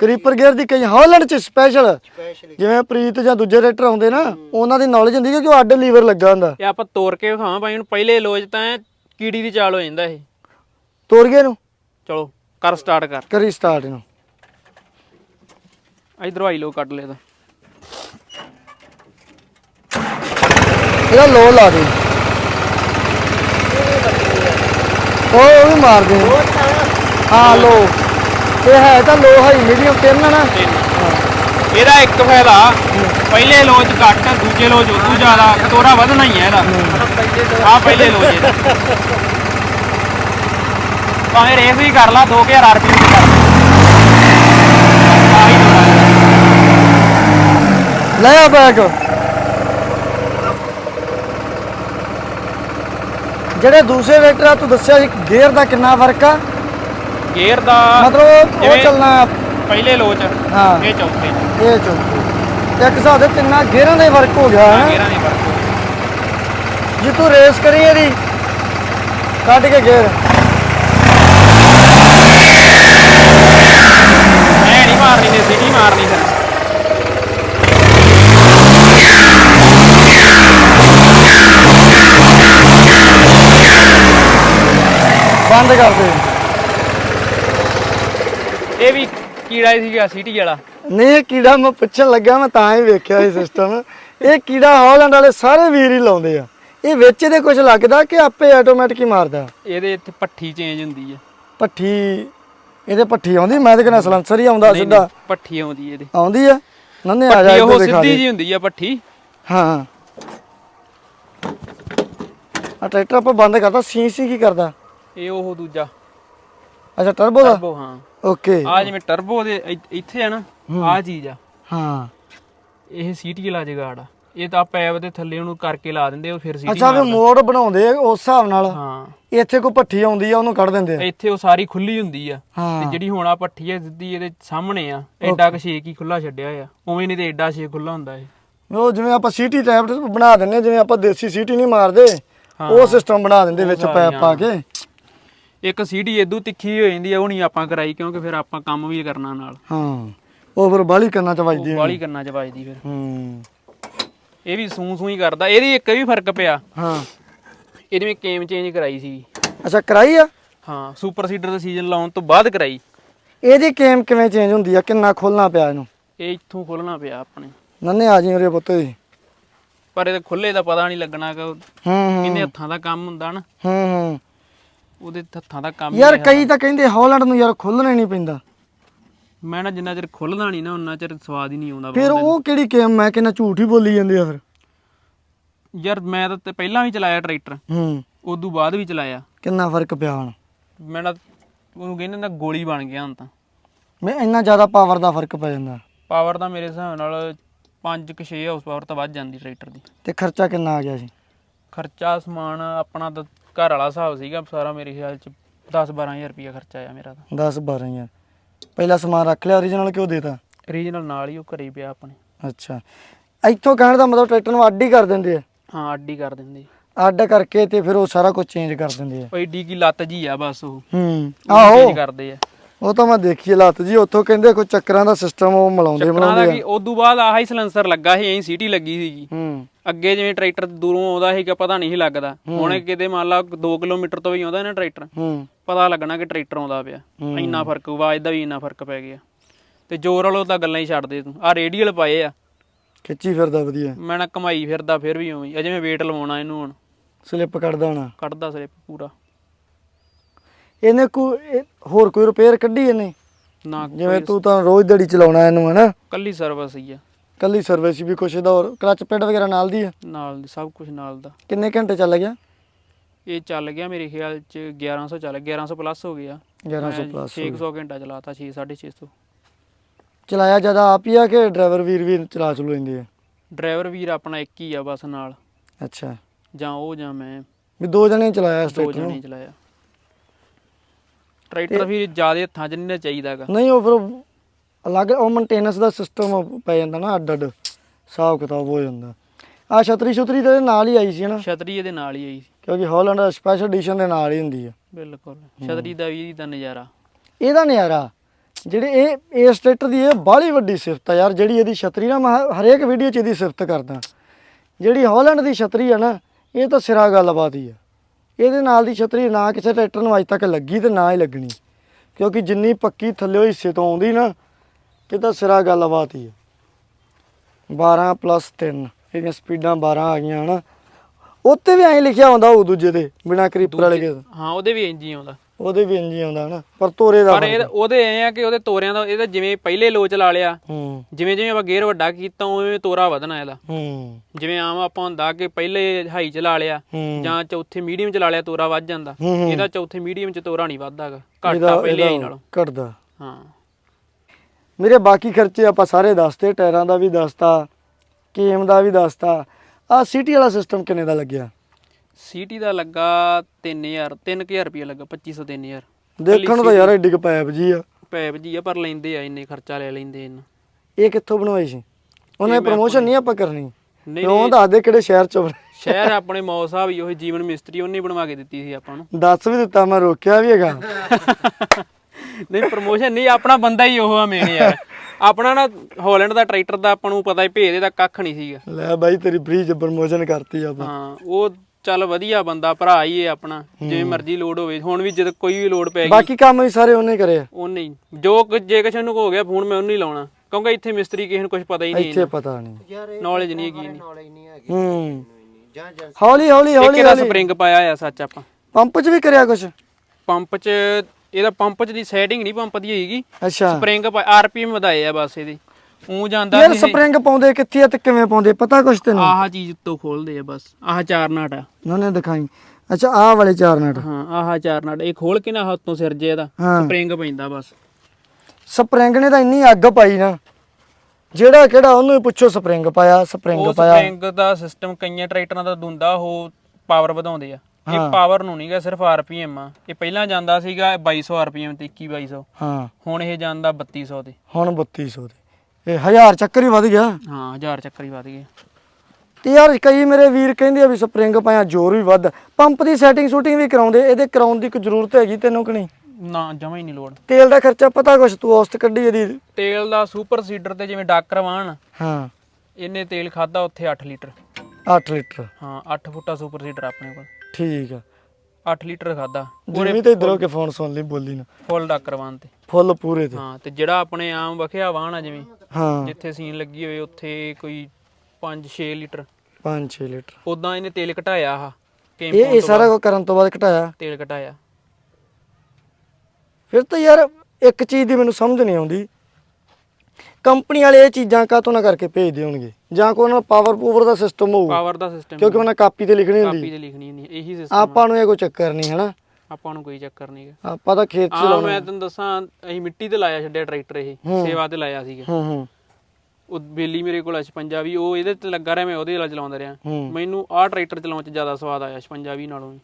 ਕਰੀਪਰ ਗੇਅਰ ਦੀ। ਕਈ ਹਾਲੈਂਡ ਚ ਸਪੈਸ਼ਲ ਜਿਵੇਂ ਪ੍ਰੀਤ ਜਾਂ ਦੂਜੇ ਰੇਟਰ ਆਉਂਦੇ ਨਾ ਉਹਨਾਂ ਦੀ ਨੌਲੇਜ ਹੁੰਦੀ ਕਿ ਉਹ ਅੱਡ ਲੀਵਰ ਲੱਗਾ ਹੁੰਦਾ। ਇਹ ਆਪਾਂ ਤੋੜ ਕੇ ਵਿਖਾਵਾਂ ਭਾਈ ਹੁਣ ਪਹਿਲੇ ਲੋਜ ਤਾਂ ਕੀੜੀ ਦੀ ਚਾਲ ਹੋ ਜਾਂਦਾ ਇਹ। ਤੋਰ ਗਏ ਨੂੰ ਚਲੋ ਕਰ ਸਟਾਰਟ ਕਰ। ਕਰੀ ਸਟਾਰਟ ਇਹਨੂੰ। ਇਧਰੋਂ ਆਈ ਲੋ ਕੱਢ ਲੈ ਤਾਂ। ਇਹਦਾ ਲੋ ਲਾ ਦੇ। ਉਹ ਉਹ ਵੀ ਮਾਰ ਦੇ। ਹਾਂ ਲੋ ਇਹ ਹੈ ਤਾਂ ਲੋ ਹਾਈ ਮੀਡੀਅਮ ਤਿੰਨ ਨਾ। ਇਹਦਾ ਇੱਕ ਫਾਇਦਾ ਪਹਿਲੇ ਲੋਜ ਘੱਟ ਦੂਜੇ ਲੋਜ ਉਦੋਂ ਜ਼ਿਆਦਾ ਤੋਰਾ ਵਧਣਾ ਹੀ ਹੈ ਇਹਦਾ। ਆ ਪਹਿਲੇ ਲੋਜ ਇਹਦਾ। ਭਾਵੇਂ ਰੇਸ ਵੀ ਕਰ ਲਾ 2000 ਰੁਪਏ ਦੀ ਕਰ ਆਹੀ ਲੈ ਆ ਬੈਗ ਜਿਹੜੇ ਦੂਸਰੇ ਰੇਟਰ ਆ ਤੂੰ ਦੱਸਿਆ ਸੀ ਗੇਅਰ ਦਾ ਕਿੰਨਾ ਫ਼ਰਕ ਆ? ਗੇਅਰ ਦਾ ਮਤਲਬ ਉਹ ਜਿਵੇਂ- ਚੱਲਣਾ ਪਹਿਲੇ ਲੋਚ ਹਾਂ। ਇਹ ਚੌਥੇ ਇਹ ਚੌਥੀ। ਇੱਕ ਹਿਸਾਬ ਦੇ ਤਿੰਨਾਂ ਗੇਅਰਾਂ ਦਾ ਹੀ ਫ਼ਰਕ ਹੋ ਗਿਆ ਹੈ ਗੇਰਾਂ ਦੀ ਫ਼ਰਕ ਹੋਊ। ਜੇ ਤੂੰ ਰੇਸ ਕਰੀ ਇਹਦੀ ਕੱਢ ਕੇ ਗੇਅਰ ਬੰਦ ਕਰ ਦੇ। ਇਹ ਵੀ ਕੀੜਾ ਹੀ ਸੀਗਾ ਸਿਟੀ ਵਾਲਾ। ਨਹੀਂ ਇਹ ਕੀੜਾ ਮੈਂ ਪੁੱਛਣ ਲੱਗਾ ਮੈਂ ਤਾਂ ਹੀ ਵੇਖਿਆ ਇਹ ਸਿਸਟਮ ਇਹ ਕੀੜਾ ਹਾਲੈਂਡ ਵਾਲੇ ਸਾਰੇ ਵੀਰ ਹੀ ਲਾਉਂਦੇ ਆ। ਇਹ ਵਿੱਚ ਇਹਦੇ ਕੁਝ ਲੱਗਦਾ ਕਿ ਆਪੇ ਆਟੋਮੈਟਿਕ ਹੀ ਮਾਰਦਾ? ਇਹਦੇ ਇੱਥੇ ਪੱਠੀ ਚੇਂਜ ਹੁੰਦੀ ਹੈ ਪੱਠੀ ਇਹਦੇ ਪੱਠੀ ਆਉਂਦੀ? ਮੈਂ ਤੇ ਕਹਿੰਦਾ ਸਲੈਂਸਰ ਹੀ ਆਉਂਦਾ ਨਹੀਂ, ਸਿੱਧਾ। ਨਹੀਂ, ਪੱਠੀ ਆਉਂਦੀ ਇਹਦੇ। ਆਉਂਦੀ ਆ? ਨੰਨੇ ਆ ਜਾ ਪੱਠੀ ਉਹ ਇੱਧਰ ਦਿਖਾ ਸਿੱਧੀ ਦੇ। ਜੀ ਹੁੰਦੀ ਆ ਪੱਠੀ। ਹਾਂ। ਆ ਟਰੈਕਟਰ ਆਪਾਂ ਬੰਦ ਕਰਤਾ ਸੀ ਸੀ ਕੀ ਕਰਦਾ? ਇਹ ਉਹ ਦੂਜਾ। ਅੱਛਾ ਟਰਬੋ ਦਾ? ਟਰਬੋ ਹਾਂ। ਓਕੇ ਆ ਜਿਵੇਂ ਟਰਬੋ ਦੇ ਇ- ਇੱਥੇ ਆ ਨਾ ਆ ਚੀਜ਼ ਆ। ਹਾਂ। ਇਹ ਸੀਟੀ ਲਾ ਜਗਾੜ ਆ। ਇਹ ਤਾਂ ਪੈਪ ਦੇ ਥੱਲੇ ਉਹਨੂੰ ਕਰਕੇ ਲਾ ਦਿੰਦੇ ਉਹ ਫਿਰ ਸੀਟੀ ਅੱਛਾ ਵੀ ਮੋੜ ਬਣਾਉਂਦੇ ਆ ਉਸ ਹਿਸਾਬ ਨਾਲ? ਹਾਂ। ਇੱਥੇ ਕੋਈ ਪੱਠੀ ਆਉਂਦੀ ਆ ਉਹਨੂੰ ਕੱਢ ਦਿੰਦੇ ਆ? ਇੱਥੇ ਉਹ ਸਾਰੀ ਖੁੱਲੀ ਹੁੰਦੀ ਆ। ਹਾਂ। ਤੇ ਜਿਹੜੀ ਹੁਣ ਆ ਪੱਠੀ ਆ ਸਿੱਧੀ ਇਹਦੇ ਸਾਹਮਣੇ ਆ ਐਡਾ ਕੁ ਛੇਕ ਹੀ ਖੁੱਲਾ ਛੱਡਿਆ ਆ। ਉਵੇਂ ਨਹੀਂ ਤੇ ਐਡਾ ਛੇਕ ਖੁੱਲਾ ਹੁੰਦਾ ਇਹ। ਉਹ ਜਿਵੇਂ ਆਪਾਂ ਸੀਟੀ ਟਾਈਪ ਬਣਾ ਦਿੰਨੇ ਜਿਵੇਂ ਆਪਾਂ ਦੇਸੀ ਸੀਟੀ ਨਹੀਂ ਮਾਰਦੇ ਉਹ ਸਿਸਟਮ ਬਣਾ ਦਿੰਦੇ ਵਿੱਚ ਪੈਪ ਪਾ ਕੇ। ਇੱਕ ਸੀਟੀ ਇਦੋਂ ਤਿੱਖੀ ਹੋ ਜਾਂਦੀ ਆ ਉਹ ਨਹੀਂ ਆਪਾਂ ਕਰਾਈ ਕਿਉਂਕਿ ਫਿਰ ਆਪਾਂ ਕੰਮ ਵੀ ਕਰਨਾ ਨਾਲ। ਹਾਂ ਉਹ ਫਿਰ ਬਾਲੀ ਕੰਨਾਂ ਚ ਵੱਜਦੀ ਆ। ਬਾਲੀ ਕਰਨਾ ਚ ਵੱਜਦੀ ਫਿਰ। ਹੂੰ। ਇਹ ਵੀ ਸੂ ਸੂ ਹੀ ਕਰਦਾ ਇਹਦੀ ਇੱਕ ਵੀ ਫ਼ਰਕ ਪਿਆ। ਹਾਂ। ਇਹਦੀ ਮੈਂ ਕੇਮ ਚੇਂਜ ਕਰਾਈ ਸੀ। ਅੱਛਾ ਕਰਾਈ ਆ? ਹਾਂ ਸੁਪਰ ਸੀਡਰ ਦਾ ਸੀਜ਼ਨ ਲਾਉਣ ਤੋਂ ਬਾਅਦ ਕਰਾਈ। ਇਹਦੀ ਕੇਮ ਕਿਵੇਂ ਚੇਂਜ ਹੁੰਦੀ ਆ? ਕਿੰਨਾ ਖੋਲਣਾ ਪਿਆ ਇਹਨੂੰ? ਇਹ ਇੱਥੋਂ ਖੋਲਣਾ ਪਿਆ ਆਪਣੇ। ਨੰਨੇ ਆ ਜੀ ਉਰੇ ਪੁੱਤ ਜੀ ਪਰ ਇਹ ਖੁੱਲੇ ਦਾ ਪਤਾ ਨਹੀਂ ਲੱਗਣਾ ਕਿ ਹੂੰ ਹੂੰ। ਕਿੰਨੇ ਹੱਥਾਂ ਦਾ ਕੰਮ ਹੁੰਦਾ ਨਾ। ਹੂੰ ਹੂੰ। ਉਹਦੇ ਹੱਥਾਂ ਦਾ ਕੰਮ ਹੀ ਯਾਰ ਕਈ ਤਾਂ ਕਹਿੰਦੇ ਹਾਲੈਂਡ ਨੂੰ ਯਾਰ ਖੋਲਣਾ ਨਹੀਂ ਪੈਂਦਾ। ਮੈਂ ਨਾ ਜਿੰਨਾ ਚਿਰ ਖੁੱਲਦਾ ਨਹੀਂ ਨਾ ਉਹਨਾਂ ਚਿਰ ਸਵਾਦ ਹੀ ਨਹੀਂ ਆਉਂਦਾ ਫਿਰ ਉਹ ਕਿਹੜੀ ਕੇਮ? ਮੈਂ ਕਹਿੰਦਾ ਝੂਠ ਹੀ ਬੋਲੀ ਜਾਂਦੇ ਆ ਫਿਰ। ਯਾਰ ਮੈਂ ਤਾਂ ਤੇ ਪਹਿਲਾਂ ਵੀ ਚਲਾਇਆ ਟਰੈਕਟਰ। ਹੂੰ। ਉਦੋਂ ਬਾਅਦ ਵੀ ਚਲਾਇਆ। ਕਿੰਨਾ ਫ਼ਰਕ ਪਿਆ ਹੁਣ? ਮੈਂ ਨਾ ਉਹਨੂੰ ਕਹਿੰਦੇ ਨਾ ਗੋਲੀ ਬਣ ਗਿਆ ਹੁਣ ਤਾਂ। ਮੈਂ ਇੰਨਾ ਜ਼ਿਆਦਾ ਪਾਵਰ ਦਾ ਫ਼ਰਕ ਪੈ ਜਾਂਦਾ। ਪਾਵਰ ਤਾਂ ਮੇਰੇ ਹਿਸਾਬ ਨਾਲ 5 ਕਿ 6 ਹਾਊਸ ਪਾਵਰ ਤਾਂ ਵੱਧ ਜਾਂਦੀ ਟਰੈਕਟਰ ਦੀ। ਤੇ ਖਰਚਾ ਕਿੰਨਾ ਆ ਗਿਆ ਸੀ? ਖਰਚਾ ਸਮਾਨ ਆਪਣਾ ਤਾਂ ਘਰ ਵਾਲਾ ਹਿਸਾਬ ਸੀਗਾ ਸਾਰਾ ਮੇਰੇ ਖਿਆਲ ਚ 10 12000 ਰੁਪਇਆ ਖਰਚਾ ਆ ਮੇਰਾ ਤਾਂ। 10 12 ਯਾਰ ਪਹਿਲਾ ਸਮਾਨ ਰੱਖ ਲਿਆ origignal ਕਿਉਂ ਦੇਤਾ? ਰੀਜਨਲ ਨਾਲ ਹੀ ਉਹ ਘਰੇ ਹੀ ਪਿਆ ਆਪਣੇ। ਅੱਛਾ। ਇੱਥੋਂ ਕਹਿਣ ਦਾ ਮਤਲਬ ਟਰੈਕਟਰ ਨੂੰ ਅੱਡ ਹੀ ਕਰ ਦਿੰਦੇ ਆ? ਹਾਂ ਅੱਡੀ ਕਰ ਦਿੰਦੇ। ਅੱਡ ਕਰਕੇ ਤੇ ਫਿਰ ਉਹ ਸਾਰਾ ਕੁਝ ਚੇਂਜ ਕਰ ਦਿੰਦੇ ਆ। ਉਹ ਏਡੀ ਕੀ ਲੱਤ ਜੀ ਆ ਬਸ ਉਹ। ਹੂੰ ਚੇਂਜ ਆਹੋ। ਕਰਦੇ ਆ। ਉਹ ਤਾਂ ਮੈਂ ਦੇਖੀ ਲੱਤ ਜੀ ਉੱਥੋਂ ਕਹਿੰਦੇ ਕੋਈ ਚੱਕਰਾਂ ਦਾ ਸਿਸਟਮ ਉਹ ਮਿਲਾਉਂਦੇ ਚੱਕਰਾਂ ਦਾ ਬਣਾਉਂਦੇ ਕੀ? ਆ ਉਦੋਂ ਬਾਅਦ ਆਹ ਹੀ ਸਲੈਂਸਰ ਲੱਗਾ ਸੀ ਐਂ ਸੀਟੀ ਲੱਗੀ ਸੀਗੀ। ਹੂੰ। ਅੱਗੇ ਜਿਵੇਂ ਟਰੈਕਟਰ ਦੂਰੋਂ ਆਉਂਦਾ ਸੀ ਕਿ ਪਤਾ ਨਹੀਂ ਸੀ ਲੱਗਦਾ। ਹੁਣ ਕਿਤੇ ਮੰਨ ਲਾ 2 ਕਿਲੋਮੀਟਰ ਤੋਂ ਵੀ ਆਉਂਦਾ ਨਾ ਟਰੈਕਟਰ ਹੂੰ। ਪਤਾ ਲੱਗਣਾ ਕਿ ਟਰੈਕਟਰ ਆਉਂਦਾ ਪਿਆ। ਇੰਨਾ ਫ਼ਰਕ ਆਵਾਜ਼ ਦਾ ਵੀ ਇੰਨਾ ਫ਼ਰਕ ਪੈ ਗਿਆ। ਤੇ ਜ਼ੋਰ ਵਾਲੋ ਤਾਂ ਗੱਲਾਂ ਹੀ ਛੱਡ ਦੇ ਤੂੰ। ਆ ਰੇਡੀਅਲ ਪਾਏ ਆ। ਖਿੱਚੀ ਫਿਰਦਾ ਵਧੀਆ। ਮੈਂ ਨਾ ਕਮਾਈ ਫਿਰਦਾ ਫਿਰ ਵੀ ਉਵੇਂ। ਅਜੇ ਮੈਂ weight ਲਵਾਉਣਾ ਇਹਨੂੰ ਹੁਣ। ਸਲਿੱਪ ਕੱਢਦਾ ਹੋਣਾ। ਕੱਢਦਾ ਸਲਿੱਪ ਪੂਰਾ। ਇਹਨੇ ਕੋਈ ਹੋਰ ਕੋਈ ਰਿਪੇਅਰ ਕੱਢੀ ਇਹਨੇ? ਨਾ ਜਿਵੇਂ ਤੂੰ ਤਾਂ ਰੋਜ਼ ਦਿਹਾੜੀ ਚਲਾਉਣਾ ਇਹਨੂੰ ਹਨਾ? ਕੱਲੀ ਸਰਵਿਸ ਹੀ ਆ। ਕੱਲੀ ਸਰਵਿਸ ਵੀ ਕੁਛ ਇਹਦਾ ਹੋਰ ਕਲਚ ਪੈਡ ਵਗੈਰਾ ਨਾਲ ਦੀ ਆ? ਨਾਲ ਦੀ ਸਭ ਕੁਝ ਨਾਲ ਦਾ। ਕਿੰਨੇ ਘੰਟੇ ਚੱਲ ਗਿਆ? ਇਹ ਚੱਲ ਗਿਆ ਮੇਰੇ ਖਿਆਲ ਚ 1100 ਚੱਲ 1100 ਪਲੱਸ ਹੋ ਗਿਆ। 1100 ਪਲੱਸ 600 ਘੰਟਾ ਚਲਾਤਾ 6 650 ਚਲਾਇਆ ਜ਼ਿਆਦਾ ਆਪ ਹੀ ਆ ਕਿ ਡਰਾਈਵਰ ਵੀਰ ਵੀ ਚਲਾ ਚਲੂ ਲੈਂਦੇ ਆ? ਡਰਾਈਵਰ ਵੀਰ ਆਪਣਾ ਇੱਕ ਹੀ ਆ ਬਸ ਨਾਲ। ਅੱਛਾ। ਜਾਂ ਉਹ ਜਾਂ ਮੈਂ। ਵੀ ਦੋ ਜਣੇ ਚਲਾਇਆ ਇਸ ਦੋ ਟਰੈਕਟਰ ਜਣੇ ਨੂੰ? ਚਲਾਇਆ। ਟਰੈਕਟਰ ਵੀ ਜ਼ਿਆਦਾ ਹੱਥਾਂ 'ਚ ਨਹੀਂ ਚਾਹੀਦਾਗਾ ਨਹੀਂ ਉਹ ਫਿਰ ਅਲੱਗ ਉਹ ਮੇਨਟੇਨੈਂਸ ਦਾ ਸਿਸਟਮ ਪੈ ਜਾਂਦਾ ਨਾ ਅੱਡ ਅੱਡ ਹਿਸਾਬ ਕਿਤਾਬ ਹੋ ਜਾਂਦਾ। ਆ ਛਤਰੀ ਛਤਰੀ ਤੇ ਇਹਦੇ ਨਾਲ ਹੀ ਆਈ ਸੀ ਨਾ? ਛਤਰੀ ਇਹਦੇ ਨਾਲ ਹੀ ਆਈ ਸੀ। ਕਿਉਂਕਿ ਹਾਲੈਂਡ ਸਪੈਸ਼ਲ ਐਡੀਸ਼ਨ ਦੇ ਨਾਲ ਹੀ ਹੁੰਦੀ ਆ। ਬਿਲਕੁਲ। ਛਤਰੀ ਦਾ ਵੀ ਇਹਦਾ ਨਜ਼ਾਰਾ। ਇਹਦਾ ਨਜ਼ਾਰਾ ਜਿਹੜੇ ਇਹ ਇਸ ਟਰੈਕਟਰ ਦੀ ਇਹ ਬਾਹਲੀ ਵੱਡੀ ਸਿਫਤ ਆ ਯਾਰ ਜਿਹੜੀ ਇਹਦੀ ਛਤਰੀ ਨਾ ਮੈਂ ਹਰੇਕ ਵੀਡੀਓ 'ਚ ਇਹਦੀ ਸਿਫਤ ਕਰਦਾ। ਜਿਹੜੀ ਹਾਲੈਂਡ ਦੀ ਛਤਰੀ ਆ ਨਾ ਇਹ ਤਾਂ ਸਿਰਾ ਗੱਲਬਾਤ ਹੀ ਆ। ਇਹਦੇ ਨਾਲ ਦੀ ਛਤਰੀ ਨਾ ਕਿਸੇ ਟਰੈਕਟਰ ਨੂੰ ਅੱਜ ਤੱਕ ਲੱਗੀ ਤੇ ਨਾ ਹੀ ਲੱਗਣੀ। ਕਿਉਂਕਿ ਜਿੰਨੀ ਪੱਕੀ ਥੱਲੇ ਹਿੱਸੇ ਤੋਂ ਆਉਂਦੀ ਨਾ ਇਹ ਤਾਂ ਸਿਰਾ ਗੱਲਬਾਤ ਹੀ ਆ। 12 ਪਲੱਸ 3 ਇਹਦੀਆਂ ਸਪੀਡਾਂ 12 ਆ ਗਈਆਂ ਹਨਾ। ਉੱਤੇ ਵੀ ਐਂ ਲਿਖਿਆ ਹੁੰਦਾ ਉਹ ਦੂਜੇ ਤੇ ਬਿਨਾ ਕਰੀਪਰ ਵਾਲੇ ਕੇ ਹਾਂ ਉਹਦੇ ਵੀ ਇੰਜ ਹੀ ਆਉਂਦਾ। ਉਹਦੇ ਵੀ ਇੰਜ ਹੀ ਆਉਂਦਾ ਹਨਾ। ਪਰ ਤੋਰੇ ਦਾ ਪਰ ਇਹ ਉਹਦੇ ਐ ਆ ਕਿ ਉਹਦੇ ਤੋਰਿਆਂ ਦਾ ਇਹਦਾ ਜਿਵੇਂ ਪਹਿਲੇ ਲੋਚ ਲਾ ਲਿਆ ਹੂੰ। ਜਿਵੇਂ ਜਿਵੇਂ ਆਪਾਂ ਗੇਅਰ ਵੱਡਾ ਕੀਤਾ ਉਵੇਂ ਤੋਰਾ ਵਧਣਾ ਇਹਦਾ। ਹੂੰ। ਜਿਵੇਂ ਆਮ ਆਪਾਂ ਹੁੰਦਾ ਕਿ ਪਹਿਲੇ ਹਾਈ ਚਲਾ ਲਿਆ ਹੂੰ। ਜਾਂ ਚੌਥੇ ਮੀਡੀਅਮ ਚਲਾ ਲਿਆ ਤੋਰਾ ਵੱਧ ਜਾਂਦਾ। ਇਹਦਾ ਚੌਥੇ ਮੀਡੀਅਮ ਚ ਤੋਰਾ ਨਹੀਂ ਵੱਧਦਾਗਾ ਘੱਟ ਇਹਦਾ ਆ ਪਹਿਲੇ ਹੀ ਇਹਦਾ ਨਾਲੋਂ। ਘਟਦਾ। ਹਾਂ। ਮੇਰੇ ਬਾਕੀ ਖਰਚੇ ਆਪਾਂ ਸਾਰੇ ਦੱਸਤੇ ਟਾਇਰਾਂ ਦਾ ਵੀ ਦੱਸਤਾ ਕੇਮ ਦਾ ਵੀ ਦੱਸਤਾ। ਆ ਸਿਟੀ ਵਾਲਾ ਸਿਸਟਮ ਕਿੰਨੇ ਦਾ ਲੱਗਿਆ? ਸੀਟੀ ਦਾ ਲੱਗਾ 3000 3000 ਰੁਪਏ ਲੱਗਾ 2500 3000 ਦੇਖਣ ਤਾਂ ਯਾਰ ਐਡੀ ਕੁ ਪੈਪ ਜੀ ਆ। ਪੈਪ ਜੀ ਆ ਪਰ ਲੈਂਦੇ ਆ ਇੰਨੇ ਖਰਚਾ ਲੈ ਲੈਂਦੇ ਇਹਨਾਂ। ਇਹ ਕਿੱਥੋਂ ਬਣਵਾਈ ਸੀ? ਉਹਨੇ ਪ੍ਰੋਮੋਸ਼ਨ ਨਹੀਂ ਆਪਾਂ ਕਰਨੀ। ਨਹੀਂ ਉਹ ਦੱਸ ਦੇ ਕਿਹੜੇ ਸ਼ਹਿਰ ਚ। ਸ਼ਹਿਰ ਆਪਣੇ ਮੌ ਸਾਹਿਬ ਹੀ ਉਹ ਜੀਵਨ ਮਿਸਤਰੀ ਉਹਨੇ ਬਣਵਾ ਕੇ ਦਿੱਤੀ ਸੀ ਆਪਾਂ ਨੂੰ। ਦੱਸ ਵੀ ਦਿੱਤਾ ਮੈਂ ਰੋਕਿਆ ਵੀ ਹੈਗਾ। ਨਹੀਂ ਪ੍ਰੋਮੋਸ਼ਨ ਨਹੀਂ ਆਪਣਾ ਬੰਦਾ ਹੀ ਉਹ ਆ ਮੇਨ ਯਾਰ। ਆਪਣਾ ਨਾ ਹਾਲੈਂਡ ਦਾ ਟਰੈਕਟਰ ਦਾ ਆਪਾਂ ਨੂੰ ਪਤਾ ਹੀ ਭੇਦ ਇਹਦਾ ਕੱਖ ਨਹੀਂ ਸੀਗਾ। ਲੈ ਬਾਈ ਤੇਰੀ ਫ੍ਰੀ ਚ ਪ੍ਰਮੋਸ਼ਨ ਕਰਤੀ ਆਪਾਂ। ਹਾਂ ਉਹ ਚੱਲ ਵਧੀਆ ਬੰਦਾ ਭਰਾ ਹੀ ਹੈ ਆਪਣਾ ਜਿਵੇਂ ਮਰਜ਼ੀ ਲੋਡ ਹੋਵੇ। ਹੁਣ ਵੀ ਜਦ ਕੋਈ ਵੀ ਲੋਡ ਪੈ ਗਈ ਬਾਕੀ ਕੰਮ ਵੀ ਸਾਰੇ ਉਹਨੇ ਕਰੇ ਆ। ਉਹਨੇ ਹੀ। ਜੋ ਕੁ- ਜੇ ਕਿਸੇ ਨੂੰ ਹੋ ਗਿਆ ਫੋਨ ਮੈਂ ਉਹਨੂੰ ਹੀ ਲਾਉਣਾ। ਕਿਉਂਕਿ ਇੱਥੇ ਮਿਸਤਰੀ ਕਿਸੇ ਨੂੰ ਕੁਝ ਪਤਾ ਹੀ ਨਹੀਂ ਇੱਥੇ ਪਤਾ ਨਹੀਂ। ਯਾਰ ਇਹ ਨੌਲੇਜ ਨਹੀਂ ਹੈਗੀ ਇੰਨੀ। ਨੌਲੇਜ ਨਹੀਂ ਹੈਗੀ। ਹੂੰ। ਜਾਂ ਜਾਂ ਹੌਲੀ ਹੌਲੀ ਇੱਕ ਹੌਲੀ ਇਹਦਾ ਹੌਲੀ। ਸਪਰਿੰਗ ਪਾਇਆ ਆ ਸੱਚ ਆਪਾਂ। ਪੰਪ 'ਚ ਵੀ ਕਰਿਆ ਕੁਛ? ਪੰਪ 'ਚ ਇਹਦਾ ਪੰਪ 'ਚ ਦੀ ਸੈਟਿੰਗ ਨਹੀਂ ਪੰਪ ਦੀ ਹੋਈਗੀ ਅੱਛਾ। ਸਪਰਿੰਗ ਆਰਪੀਐਮ ਵਧਾਏ ਆ ਬਸ ਇਹਦੇ। ਉਹ ਜਾਂਦਾ ਯਾਰ ਸਪਰਿੰਗ ਪਾਉਂਦੇ ਕਿੱਥੇ ਆ ਤੇ ਕਿਵੇਂ ਪਾਉਂਦੇ ਪਤਾ ਕੁਛ ਤੈਨੂੰ? ਆਹ ਚੀਜ਼ ਤੋਂ ਖੋਲਦੇ ਆ ਬਸ। ਆਹ ਚਾਰ ਨਾਟ ਆ। ਉਹਨੇ ਦਿਖਾਈ। ਅੱਛਾ ਆਹ ਵਾਲੇ ਚਾਰ ਨਟ। ਹਾਂ ਆਹ ਚਾਰ ਨਾਟ। ਇਹ ਖੋਲ ਕੇ ਨਾ ਹੱਥੋਂ ਸਿਰ ਜੇ ਇਹਦਾ। ਹਾਂ। ਸਪਰਿੰਗ ਪੈਂਦਾ ਬਸ। ਸਪਰਿੰਗ ਨੇ ਤਾਂ ਇੰਨੀ ਅੱਗ ਪਾਈ ਨਾ। ਜਿਹੜਾ ਕਿਹੜਾ ਉਹਨੂੰ ਹੀ ਪੁੱਛੋ ਸਪਰਿੰਗ ਪਾਇਆ ਸਪਰਿੰਗ ਉਹ ਪਾਇਆ। ਸਪਰਿੰਗ ਦਾ ਸਿਸਟਮ ਕਈਆਂ ਟਰੈਕਟਰਾਂ ਦਾ ਦੁੰਦਾ ਉਹ ਪਾਵਰ ਵਧਾਉਂਦੇ ਆ। ਇਹ ਪਾਵਰ ਨੂੰ ਨਹੀਂਗਾ ਸਿਰਫ ਆਰਪੀਐਮ ਆ। ਇਹ ਪਹਿਲਾਂ ਜਾਂਦਾ ਸੀਗਾ 2200 ਆਰਪੀਐਮ ਤੇ 212200 ਹਾਂ। ਹੁਣ ਇਹ ਜਾਂਦਾ 3200 ਤੇ। ਹੁਣ 3200 ਦੇ ਇਹ ਹਜ਼ਾਰ ਚੱਕਰ ਹੀ ਵੱਧ ਗਿਆ। ਹਾਂ 1000 ਚੱਕਰ ਹੀ ਵਧ ਗਏ। ਤੇ ਯਾਰ ਕਈ ਮੇਰੇ ਵੀਰ ਕਹਿੰਦੇ ਆ ਵੀ ਸਪਰਿੰਗ ਪਾਇਆ ਜ਼ੋਰ ਵੀ ਵੱਧ। ਪੰਪ ਦੀ ਸੈਟਿੰਗ ਸ਼ੂਟਿੰਗ ਵੀ ਕਰਾਉਂਦੇ ਇਹਦੇ ਕਰਾਉਣ ਦੀ ਕੋਈ ਜ਼ਰੂਰਤ ਹੈਗੀ ਤੈਨੂੰ ਕਿ ਨਹੀਂ? ਨਾ ਜਮਾ ਹੀ ਨਹੀਂ ਲੋੜ। ਤੇਲ ਦਾ ਖਰਚਾ ਪਤਾ ਕੁਛ ਤੂੰ ਔਸਤ ਕੱਢੀ ਇਹਦੀ। ਤੇਲ ਦਾ ਸੁਪਰ ਸੀਡਰ ਤੇ ਜਿਵੇਂ ਡਾਕਰ ਵਾਹਣ ਹਾਂ। ਇਹਨੇ ਤੇਲ ਖਾਦਾ ਉੱਥੇ 8 ਲੀਟਰ। 8 ਲੀਟਰ। ਹਾਂ 8 ਫੁੱਟਾ ਸੁਪਰ ਸੀਡਰ ਆਪਣੇ ਕੋਲ। ਠੀਕ ਆ। 8 ਲੀਟਰ ਖਾਦਾ ਜਿਵੇਂ ਤੇ ਇਧਰੋਂ ਕੇ ਫੋਨ ਸੁਣ ਲਈ ਬੋਲੀ ਨਾ। ਫੁੱਲ ਡਾਕਰ ਵਾਹਣ ਤੇ। ਫੁੱਲ ਪੂਰੇ ਤੇ। ਹਾਂ ਤੇ ਜਿਹੜਾ ਆਪਣੇ ਆਮ ਵਖਿਆ ਵਾਹਣ ਆ ਜਿਵੇਂ ਹਾਂ। ਜਿੱਥੇ ਸੀਨ ਲੱਗੀ ਹੋਵੇ ਉੱਥੇ ਕੋਈ 5-6 ਲੀਟਰ। 5-6 ਲੀਟਰ। ਉਦਾਂ ਇਹਨੇ ਤੇਲ ਘਟਾਇਆ ਆ ਇਹ ਇਹ ਸਾਰਾ ਕੁਝ ਕਰਨ ਤੋਂ ਬਾਅਦ ਘਟਾਇਆ। ਤੇਲ ਘਟਾਇਆ। ਫਿਰ ਤਾਂ ਯਾਰ ਇੱਕ ਚੀਜ਼ ਦੀ ਮੈਨੂੰ ਸਮਝ ਨਹੀਂ ਆਉਂਦੀ। ਕੰਪਨੀ ਵਾਲੇ ਇਹ ਚੀਜ਼ਾਂ ਕਾਹਤੋਂ ਨਾ ਕਰਕੇ ਭੇਜਦੇ ਹੋਣਗੇ ਜਾਂ ਕੋਈ ਉਹਨਾਂ ਪਾਵਰ ਪੂਵਰ ਦਾ ਸਿਸਟਮ ਹੋਊ? ਪਾਵਰ ਦਾ ਸਿਸਟਮ ਕਿਉਂਕਿ ਉਹਨਾਂ ਕਾਪੀ ਤੇ ਲਿਖਣੀ ਕਾਪੀ ਹੁੰਦੀ ਤੇ ਲਿਖਣੀ ਨਹੀਂ ਇਹੀ ਸਿਸਟਮ ਆਪਾਂ ਨੂੰ ਇਹ ਕੋਈ ਚੱਕਰ ਨਹੀਂ ਹਨਾ? ਆਪਾਂ ਨੂੰ ਕੋਈ ਚੱਕਰ ਨਹੀਂ ਆਪਾਂ ਤਾਂ ਖੇਤ 'ਚ ਆ ਲਾਉਣਾ ਮੈਂ ਤੈਨੂੰ ਦੱਸਾਂ ਅਸੀਂ ਮਿੱਟੀ ਤੇ ਲਾਇਆ ਛੱਡਿਆ ਟਰੈਕਟਰ ਇਹ ਸੇਵਾ ਤੇ ਲਾਇਆ ਸੀਗਾ। ਹੂੰ ਹੂੰ। ਉਹ ਬੇਲੀ ਮੇਰੇ ਕੋਲ 56 ਵੀ ਉਹ ਇਹਦੇ ਤੇ ਲੱਗਾ ਰਿਹਾ ਮੈਂ ਉਹਦੇ ਨਾਲ ਚਲਾਉਂਦਾ ਰਿਹਾ। ਹੂੰ। ਮੈਨੂੰ ਆਹ ਟਰੈਕਟਰ ਚਲਾਉਣ ਚ ਜ਼ਿਆਦਾ ਸਵਾਦ ਆਇਆ 56 ਵੀ ਨਾਲੋਂ ਵੀ।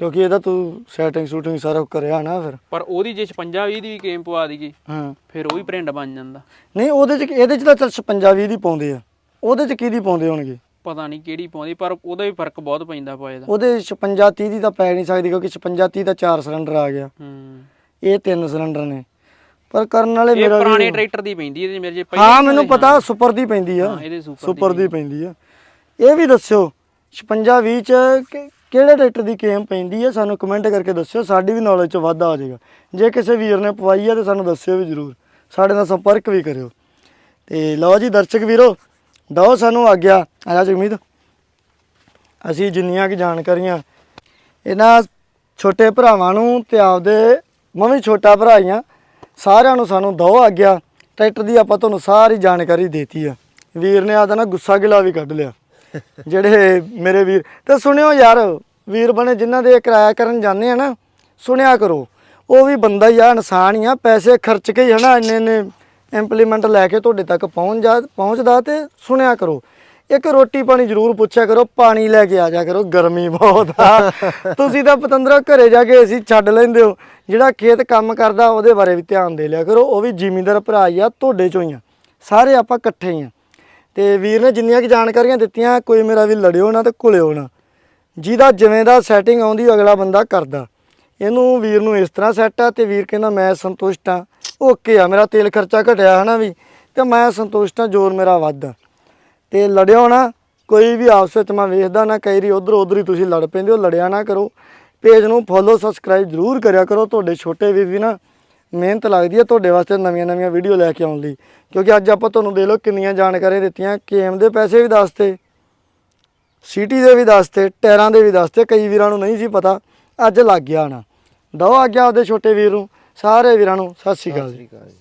ਕਿਉਂਕਿ ਇਹਦਾ ਤੂੰ ਸੈਟਿੰਗ ਸ਼ੂਟਿੰਗ ਸਾਰਾ ਕਰਿਆ ਨਾ ਫਿਰ। ਪਰ ਉਹਦੀ ਜੇ 56 20 ਦੀ ਕੇਮ ਪਵਾ ਦੀਗੀ ਹਾਂ। ਫਿਰ ਉਹ ਵੀ ਪ੍ਰਿੰਟ ਬਣ ਜਾਂਦਾ। ਨਹੀਂ ਉਹਦੇ 'ਚ ਇਹਦੇ 'ਚ ਤਾਂ ਚੱਲ 56 20 ਦੀ ਪਾਉਂਦੇ ਆ। ਉਹਦੇ 'ਚ ਕਿਹਦੀ ਪਾਉਂਦੇ ਹੋਣਗੇ? ਪਤਾ ਨਹੀਂ ਕਿਹੜੀ ਪਾਉਂਦੀ ਪਰ ਉਹਦਾ ਵੀ ਫ਼ਰਕ ਬਹੁਤ ਪੈਂਦਾ ਪਾਏ ਦਾ ਉਹਦੇ 56 30 ਦੀ ਤਾਂ ਪੈ ਨਹੀਂ ਸਕਦੀ ਕਿਉਂਕਿ 56 30 ਦਾ 4 ਸਿਲੰਡਰ ਆ ਗਿਆ। ਹੂੰ। ਇਹ ਤਿੰਨ ਸਿਲੰਡਰ ਨੇ। ਪਰ ਕਰਨ ਵਾਲੇ ਇਹ ਮੇਰਾ ਵੀ- ਪੁਰਾਣੇ ਟਰੈਕਟਰ ਦੀ ਪੈਂਦੀ ਇਹਦੇ ਮੇਰੇ ਜੇ ਪਹਿਲੇ ਹਾਂ ਮੈਨੂੰ ਪਤਾ ਸੁਪਰ ਦੀ ਪੈਂਦੀ ਆ। ਹਾਂ, ਇਹਦੇ ਸੁਪਰ ਦੀ ਪੈਂਦੀ। ਆ। ਇਹ ਵੀ ਦੱਸਿਓ 56 20 ਚ ਕਿਹੜੇ ਟਰੈਕਟਰ ਦੀ ਕੇਮ ਪੈਂਦੀ ਹੈ ਸਾਨੂੰ ਕਮੈਂਟ ਕਰਕੇ ਦੱਸਿਓ, ਸਾਡੀ ਵੀ ਨੌਲੇਜ ਚ ਵਾਧਾ ਆ ਜਾਏਗਾ। ਜੇ ਕਿਸੇ ਵੀਰ ਨੇ ਪਵਾਈ ਹੈ ਤਾਂ ਸਾਨੂੰ ਦੱਸਿਓ ਵੀ ਜਰੂਰ, ਸਾਡੇ ਨਾਲ ਸੰਪਰਕ ਵੀ ਕਰਿਓ। ਤੇ ਲਓ ਜੀ ਦਰਸ਼ਕ ਵੀਰੋ, ਦਓ ਸਾਨੂੰ ਆਗਿਆ। ਆ ਜਾ ਜਗਮੀਤ। ਅਸੀਂ ਜਿੰਨੀਆਂ ਕਿ ਜਾਣਕਾਰੀਆਂ, ਇਹਨਾਂ ਛੋਟੇ ਭਰਾਵਾਂ ਨੂੰ ਤੇ ਆਪਦੇ ਮੈਂ ਵੀ ਛੋਟਾ ਭਰਾ ਹੀ ਆ, ਸਾਰਿਆਂ ਨੂੰ ਸਾਨੂੰ ਦਓ ਆਗਿਆ। ਟਰੈਕਟਰ ਦੀ ਆਪਾਂ ਤੁਹਾਨੂੰ ਸਾਰੀ ਜਾਣਕਾਰੀ ਦੇਤੀ ਆ। ਵੀਰ ਨੇ ਆਦਾ ਨਾ ਗੁੱਸਾ ਗਿਲਾ ਵੀ ਕੱਢ ਲਿਆ। ਜਿਹੜੇ ਮੇਰੇ ਵੀਰ, ਤੇ ਸੁਣਿਓ ਯਾਰ, ਵੀਰ ਬਣੇ ਜਿਨ੍ਹਾਂ ਦੇ ਕਿਰਾਇਆ ਕਰਨ ਜਾਂਦੇ ਆ ਨਾ, ਸੁਣਿਆ ਕਰੋ, ਉਹ ਵੀ ਬੰਦਾ ਹੀ ਆ, ਇਨਸਾਨ ਹੀ ਆ, ਪੈਸੇ ਖਰਚ ਕੇ ਹੀ ਹਨਾ ਇੰਨੇ ਇੰਨੇ ਇੰਪਲੀਮੈਂਟ ਲੈ ਕੇ ਤੁਹਾਡੇ ਤੱਕ ਪਹੁੰਚ ਜਾ, ਪਹੁੰਚਦਾ ਤੇ ਸੁਣਿਆ ਕਰੋ। ਇੱਕ ਰੋਟੀ ਪਾਣੀ ਜ਼ਰੂਰ ਪੁੱਛਿਆ ਕਰੋ, ਪਾਣੀ ਲੈ ਕੇ ਆ ਜਾ ਕਰੋ, ਗਰਮੀ ਬਹੁਤ ਆ। ਤੁਸੀਂ ਤਾਂ ਪਤੰਦਰੋ ਘਰੇ ਜਾ ਕੇ ਅਸੀਂ ਛੱਡ ਲੈਂਦੇ ਹੋ, ਜਿਹੜਾ ਖੇਤ ਕੰਮ ਕਰਦਾ ਉਹਦੇ ਬਾਰੇ ਵੀ ਧਿਆਨ ਦੇ ਲਿਆ ਕਰੋ, ਉਹ ਵੀ ਜ਼ਿਮੀਂਦਾਰ ਭਰਾ ਹੀ ਆ, ਤੁਹਾਡੇ ਚੋਂ ਹੀ ਆ। ਸਾਰੇ ਆਪਾਂ ਇਕੱਠੇ ਹੀ ਆ। ਤੇ ਵੀਰ ਨੇ ਜਿੰਨੀਆਂ ਕਿ ਜਾਣਕਾਰੀਆਂ ਦਿੱਤੀਆਂ, ਕੋਈ ਮੇਰਾ ਵੀ ਲੜਿਓ ਨਾ ਤੇ ਘੁਲਿਓ ਨਾ। ਜਿਹਦਾ ਜਿਵੇਂ ਦਾ ਸੈਟਿੰਗ ਆਉਂਦੀ, ਅਗਲਾ ਬੰਦਾ ਕਰਦਾ। ਇਹਨੂੰ ਵੀਰ ਨੂੰ ਇਸ ਤਰ੍ਹਾਂ ਸੈੱਟ ਆ ਤੇ ਵੀਰ ਕਹਿੰਦਾ, ਮੈਂ ਸੰਤੁਸ਼ਟ ਆ। ਓਕੇ ਆ, ਮੇਰਾ ਤੇਲ ਖਰਚਾ ਘਟਿਆ ਹਨਾ ਵੀ, ਤੇ ਮੈਂ ਸੰਤੁਸ਼ਟ ਆ, ਜੋਰ ਮੇਰਾ ਵੱਧ ਆ। ਤੇ ਲੜਿਓ ਨਾ, ਕੋਈ ਵੀ ਆਪਸ ਵਿੱਚ ਮੈਂ ਵੇਖਦਾ ਨਾ, ਕਈ ਰੀ ਉਧਰ ਉਧਰ ਹੀ ਤੁਸੀਂ ਲੜ ਪੈਂਦੇ ਹੋ, ਲੜਿਆ ਨਾ ਕਰੋ। ਪੇਜ ਨੂੰ ਫੋਲੋ ਸਬਸਕ੍ਰਾਈਬ ਜ਼ਰੂਰ ਕਰਿਆ ਕਰੋ, ਤੁਹਾਡੇ ਛੋਟੇ ਵੀਰ ਵੀ ਨਾ। ਮਿਹਨਤ ਲੱਗਦੀ ਹੈ ਤੁਹਾਡੇ ਵਾਸਤੇ ਨਵੀਆਂ ਨਵੀਆਂ ਵੀਡੀਓ ਲੈ ਕੇ ਆਉਣ ਲਈ। ਕਿਉਂਕਿ ਅੱਜ ਆਪਾਂ ਤੁਹਾਨੂੰ ਦੇ ਲਓ ਕਿੰਨੀਆਂ ਜਾਣਕਾਰੀਆਂ ਦਿੱਤੀਆਂ। ਕੇਮ ਦੇ ਪੈਸੇ ਵੀ ਦੱਸਤੇ ਸਿਟੀ ਦੇ ਵੀ ਦੱਸਤੇ, ਟਾਇਰਾਂ ਦੇ ਵੀ ਦੱਸਤੇ। ਕਈ ਵੀਰਾਂ ਨੂੰ ਨਹੀਂ ਸੀ ਪਤਾ, ਅੱਜ ਲੱਗ ਗਿਆ ਨਾ ਦੋ ਆ ਗਿਆ ਉਹਦੇ ਛੋਟੇ ਵੀਰ ਨੂੰ, ਸਾਰੇ ਵੀਰਾਂ ਨੂੰ ਸਤਿ ਸ਼੍ਰੀ ਅਕਾਲ ਜੀ। ਠੀਕ ਜੀ।